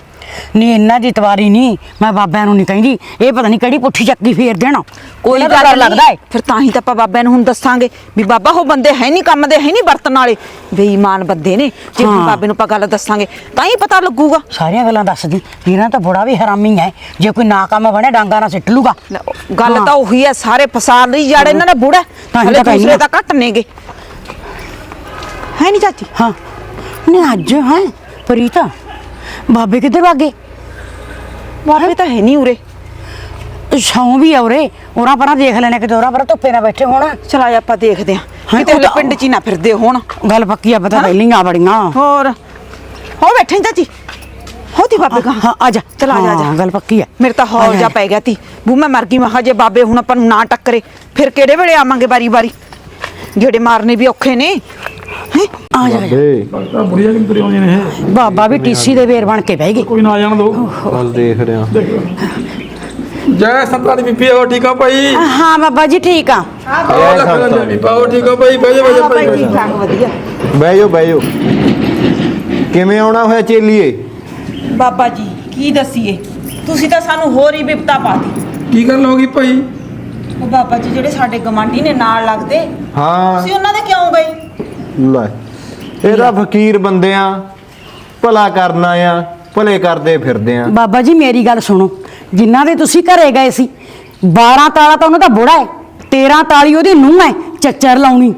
ਨਹੀਂ ਇਹਨਾਂ ਦੀ ਤਵਾਰੀ ਨਹੀਂ ਮੈਂ ਬਾਬਿਆਂ ਨੂੰ ਨਹੀਂ ਕਹਿੰਦੀ। ਇਹ ਪਤਾ ਨਹੀਂ ਕਿਹੜੀ ਪੁੱਠੀ ਚੱਕੀ ਫੇਰ ਦੇਣਾ। ਕੋਈ ਗੱਲ ਡਰ ਲੱਗਦਾ ਨਹੀਂ ਏ? ਫਿਰ ਤਾਂ ਹੀ ਤਾਂ ਆਪਾਂ ਬਾਬਿਆਂ ਨੂੰ ਹੁਣ ਦੱਸਾਂਗੇ ਵੀ ਬਾਬਾ ਉਹ ਬੰਦੇ ਹੈ ਨਹੀਂ ਕੰਮ ਦੇ ਹੈ ਨਹੀਂ ਵਰਤਣ ਵਾਲੇ। ਬੇਈਮਾਨ ਬੰਦੇ ਨੇ। ਜੇ ਹੁਣ ਹਾਂ। ਬਾਬੇ ਨੂੰ ਆਪਾਂ ਗੱਲ ਦੱਸਾਂਗੇ ਤਾਂ ਹੀ ਪਤਾ ਲੱਗੂਗਾ। ਸਾਰੀਆਂ ਗੱਲਾਂ ਦੱਸਦੀ। ਇਹਨਾਂ ਤਾਂ ਬੁੜਾ ਵੀ ਹਰਾਮੀ ਹੈ ਜੇ ਕੋਈ ਨਾ ਕੰਮ ਬਣੇ ਡਾਂਗਾ ਨਾਲ ਸਿੱਟ ਲੂਗਾ। ਲੈ, ਉਹ ਗੱਲ ਹਾਂ। ਤਾਂ ਉਹੀ ਹੈ ਸਾਰੇ ਫਸਾਦ ਦੀ ਜੜ ਇਹਨਾਂ ਦਾ ਬੁੜਾ ਤਾਂ ਹੀ ਹਲੇ ਤਾਂ ਕਹਿੰਦੀ ਦੂਸਰੇ ਹਾਂ। ਤਾਂ ਘੱਟ ਨੇਗੇ। ਹੈ ਨਹੀਂ ਚਾਚੀ? ਹਾਂ। ਨਹੀਂ ਅੱਜ ਹੈ। ਪ੍ਰੀਤਾ। ਬਾਬੇ ਕਿੱਧਰ ਵਾਗੇ ਬਾਬੇ ਤਾਂ ਹੈ ਨਹੀਂ ਉਰੇ। ਛਾਉਂ ਵੀ ਆ ਉਰੇ। ਉਹਨਾਂ ਪਰਾਂ ਦੇਖ ਲੈਣੇ ਕਿ ਉਹਨਾਂ ਪਰਾਂ ਧੁੱਪੇ ਨਾ ਬੈਠੇ ਹੋਣ। ਚਲ ਆ ਆਪਾਂ ਦੇਖਦੇ ਆਂ ਕਿਤੇ ਉਹ ਪਿੰਡ 'ਚ ਹੀ ਨਾ ਫਿਰਦੇ ਹੋਣ। ਗੱਲ ਪੱਕੀ ਆ ਪਤਾ ਪਹਿਲੀਆਂ ਬੜੀਆਂ। ਹੋਰ? ਹੋ ਬੈਠੇ ਚਾਚੀ? ਹੋ ਤੀ ਬਾਬੇ ਕਾ ਹਾਂ ਆ ਜਾ। ਚਲ ਆ ਜਾ ਆ ਜਾ। ਗੱਲ ਪੱਕੀ ਆ। ਮੇਰੇ ਤਾਂ ਹੌਲ ਜਾ, ਪੈ ਗਿਆ ਤੀ। ਬੂ ਮੈਂ ਮਰ ਗਈ ਮੈਂ ਕਿਹਾ ਜੇ ਬਾਬੇ ਹੁਣ ਆਪਾਂ ਨੂੰ ਨਾ ਟੱਕਰੇ ਫਿਰ ਕਿਹੜੇ ਵੇਲੇ ਆਵਾਂਗੇ ਬਾਰੀ ਬਾਰੀ ਜਿਹੜੇ ਮਾਰਨੇ ਵੀ ਔਖੇ ਨੇ। ਹੈਂ? ਆ ਜਾ ਆ ਜਾ। ਬੇ ਤਾਂ ਬੁੜੀਆਂ ਕਿੰਨ ਤੁਰੀ ਆਉਂਦੀਆਂ ਨੇ ਇਹ ਬਾਬਾ ਵੀ ਟੀਸੀ ਦੇ ਵੇਰ ਬਣ ਕੇ ਬਹਿ ਗਈ ਕੋਈ ਨਾ ਆ ਜਾਣ ਦੋ। ਬਸ ਦੇਖ ਰਿਹਾ। ਜੈ ਸੰਤਾਂ ਦੀ ਬੀਬੀ ਹੋ ਠੀਕ ਆ ਭਾਈ? ਹਾਂ ਬਾਬਾ ਜੀ ਠੀਕ ਆ। ਆਹ ਲੱਖ ਲੱਖ ਬੀਬਾ ਹੋ ਠੀਕ ਆ ਭਾਈ ਬਹਿ ਜਾ ਬਹਿ ਜਾ ਹਾਂ ਭਾਈ। ਭਾਈ ਠੀਕ ਠਾਕ ਵਧੀਆ। ਬਹਿ ਜਾਓ ਬਹਿ ਜਾਓ। ਕਿਵੇਂ ਆਉਣਾ ਹੋਇਆ ਚੇਲੀਏ? ਬਾਬਾ ਜੀ ਕੀ ਦਸੀਏ? ਤੁਸੀਂ ਤਾਂ ਸਾਨੂੰ ਹੋਰ ਹੀ ਬਿਪਤਾ ਪਾਤੀ। ਕੀ ਗੱਲ ਹੋ ਗਈ ਭਾਈ? ਉਹ ਬਾਬਾ ਜੀ ਜਿਹੜੇ ਸਾਡੇ ਗਵਾਂਢੀ ਨੇ ਨਾਲ ਲੱਗਦੇ ਹਾਂ। ਤੁਸੀਂ ਉਹਨਾਂ ਦੇ ਕਿਉਂ ਗਏ? ਲੈ। ਇਹਦਾ ਫਕੀਰ ਬੰਦੇ ਆ ਭਲਾ ਕਰਨਾ ਆ ਭਲੇ ਕਰਦੇ ਫਿਰਦੇ ਆ। ਬਾਬਾ ਜੀ ਮੇਰੀ ਗੱਲ ਸੁਣੋ। ਜਿਨ੍ਹਾਂ ਦੇ ਤੁਸੀਂ ਘਰੇ ਗਏ ਸੀ 12 ਤਾਲਾ ਤਾਂ ਉਹਨਾਂ ਦਾ ਬੁੜਾ ਹੈ 13 ਤਾਲੀ ਉਹਦੀ ਨੂੰਹ ਹੈ ਚੱਚਰ ਲਾਉਣੀ।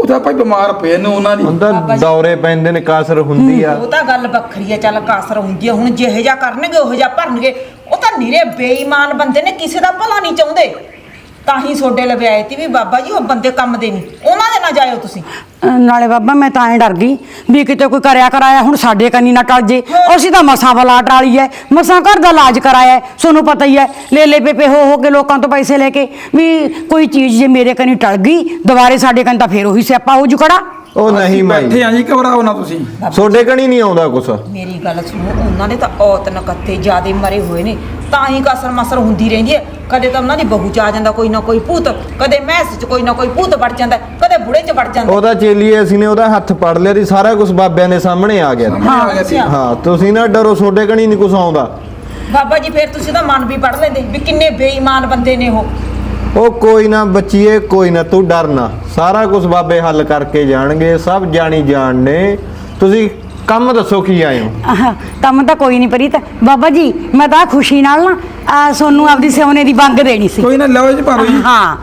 ਉਹ ਤਾਂ ਭਾਈ ਬਿਮਾਰ ਪਏ ਨੇ ਉਹਨਾਂ ਦੀ। ਹੁੰਦਾ ਦੌਰੇ ਪੈਂਦੇ ਨੇ ਕਾਸਰ ਹੁੰਦੀ ਆ। ਉਹ ਤਾਂ ਗੱਲ ਵੱਖਰੀ ਹੈ ਚੱਲ ਕਾਸਰ ਹੁੰਦੀ ਹੈ ਹੁਣ ਜਿਹੇ ਜਾ ਕਰਨਗੇ ਉਹੋ ਜਿਹਾ ਭਰਨਗੇ। ਉਹ ਤਾਂ ਨਿਰੇ ਬੇਈਮਾਨ ਬੰਦੇ ਨੇ ਕਿਸੇ ਦਾ ਭਲਾ ਨਹੀਂ ਚਾਹੁੰਦੇ। ਤਾਂ ਹੀ ਸੋਡੇ ਲਵੇ ਆਏ ਤੀ ਵੀ ਬਾਬਾ ਜੀ ਉਹ ਬੰਦੇ ਕੰਮ ਦੇ ਨਹੀਂ। ਉਹਨਾਂ ਦੇ ਨਾ ਜਾਇਓ ਤੁਸੀਂ। ਅਹ ਨਾਲੇ ਬਾਬਾ ਮੈਂ ਤਾਂ ਐ ਡਰ ਗਈ ਵੀ ਕਿਤੇ ਕੋਈ ਕਰਿਆ ਕਰਾਇਆ ਹੁਣ ਸਾਡੇ ਕੰਨੀ ਨਾ ਟਲ ਜੇ। ਅਸੀਂ ਤਾਂ ਮਸਾਂ ਬਲਾ ਟਾਲੀ ਐ ਮਸਾਂ ਘਰ ਦਾ ਇਲਾਜ ਕਰਾਇਆ ਤੁਹਾਨੂੰ ਪਤਾ ਹੀ ਐ। ਲੈ ਲੈ ਪੇਪੇ ਹੋ ਹੋ ਕੇ ਲੋਕਾਂ ਤੋਂ ਪੈਸੇ ਲੈ ਕੇ ਵੀ ਕੋਈ ਚੀਜ਼ ਜੇ ਮੇਰੇ ਕੰਨੀ ਟਲ ਗਈ ਦੁਬਾਰੇ ਸਾਡੇ ਕੰਨ ਤਾਂ ਫੇਰ ਉਹੀ ਸਿਆਪਾ ਹੋ ਜੂ ਖੜਾ। ਉਹ ਨਹੀਂ ਮਾਈ। ਬੈਠੇ ਆ ਜੀ ਘਬਰਾਓ ਨਾ ਤੁਸੀਂ। ਛੋਡੇ ਕਣੀ ਨਹੀਂ ਆਉਂਦਾ ਕੁਛ। ਮੇਰੀ ਗੱਲ ਸੁਣੋ ਉਹਨਾਂ ਨੇ ਤਾਂ ਔਤ ਨਕੱਤੇ ਜਿਆਦੇ ਮਰੇ ਹੋਏ ਨੇ। ਤਾਂ ਹੀ ਕਸਰ ਮਸਰ ਹੁੰਦੀ ਰਹਿੰਦੀ ਹੈ। ਕਦੇ ਤਾਂ ਉਹਨਾਂ ਦੀ ਬਹੂ ਚ ਆ ਜਾਂਦਾ ਕੋਈ ਨਾ ਕੋਈ ਭੂਤ। ਕਦੇ ਮੈਸ ਚ ਕੋਈ ਨਾ ਕੋਈ ਭੂਤ ਵੜ ਜਾਂਦਾ ਕਦੇ ਬੁੜੇ ਚ ਵੜ ਜਾਂਦਾ। ਉਹਦਾ ਚੇਲੀਏ ਅਸੀਂ ਨੇ ਉਹਦਾ ਹੱਥ ਪੜ ਲਿਆ ਦੀ ਸਾਰਾ ਕੁਝ ਬਾਬਿਆਂ ਦੇ ਸਾਹਮਣੇ ਆ ਗਿਆ। ਸਾਹਮਣੇ ਆ ਗਿਆ ਸੀ। ਅੱਛਾ। ਹਾਂ ਤੁਸੀਂ ਨਾ ਡਰੋ ਛੋਡੇ ਕਣੀ ਨਹੀਂ ਕੁਛ ਆਉਂਦਾ। ਬਾਬਾ ਜੀ ਫੇਰ ਤੁਸੀਂ ਤਾਂ ਮਨ ਵੀ ਪੜ ਲੈਂਦੇ ਵੀ ਕਿੰਨੇ ਬੇਈਮਾਨ ਬੰਦੇ ਨੇ ਉਹ। ਉਹ ਕੋਈ ਨਾ ਬੱਚੀਏ ਕੋਈ ਨਾ ਤੂੰ ਡਰ ਨਾ। ਸਾਰਾ ਕੁਝ ਬਾਬੇ ਹੱਲ ਕਰਕੇ ਜਾਣਗੇ ਸਭ ਜਾਣੀ ਜਾਣ ਨੇ। ਤੁਸੀਂ ਕੰਮ ਦੱਸੋ ਕੀ ਆਏ ਹੋ? ਆਹ, ਕੰਮ ਤਾਂ ਕੋਈ ਨਹੀਂ ਪ੍ਰੀਤ। ਬਾਬਾ ਜੀ ਮੈਂ ਤਾਂ ਖੁਸ਼ੀ ਨਾਲ ਨਾ ਆ ਸੋਨੂੰ ਆਪਦੀ ਸੋਨੇ ਦੀ ਬੰਗ ਦੇਣੀ ਸੀ। ਕੋਈ ਨਾ ਲਓ ਜੀ ਜੀ ਹਾਂ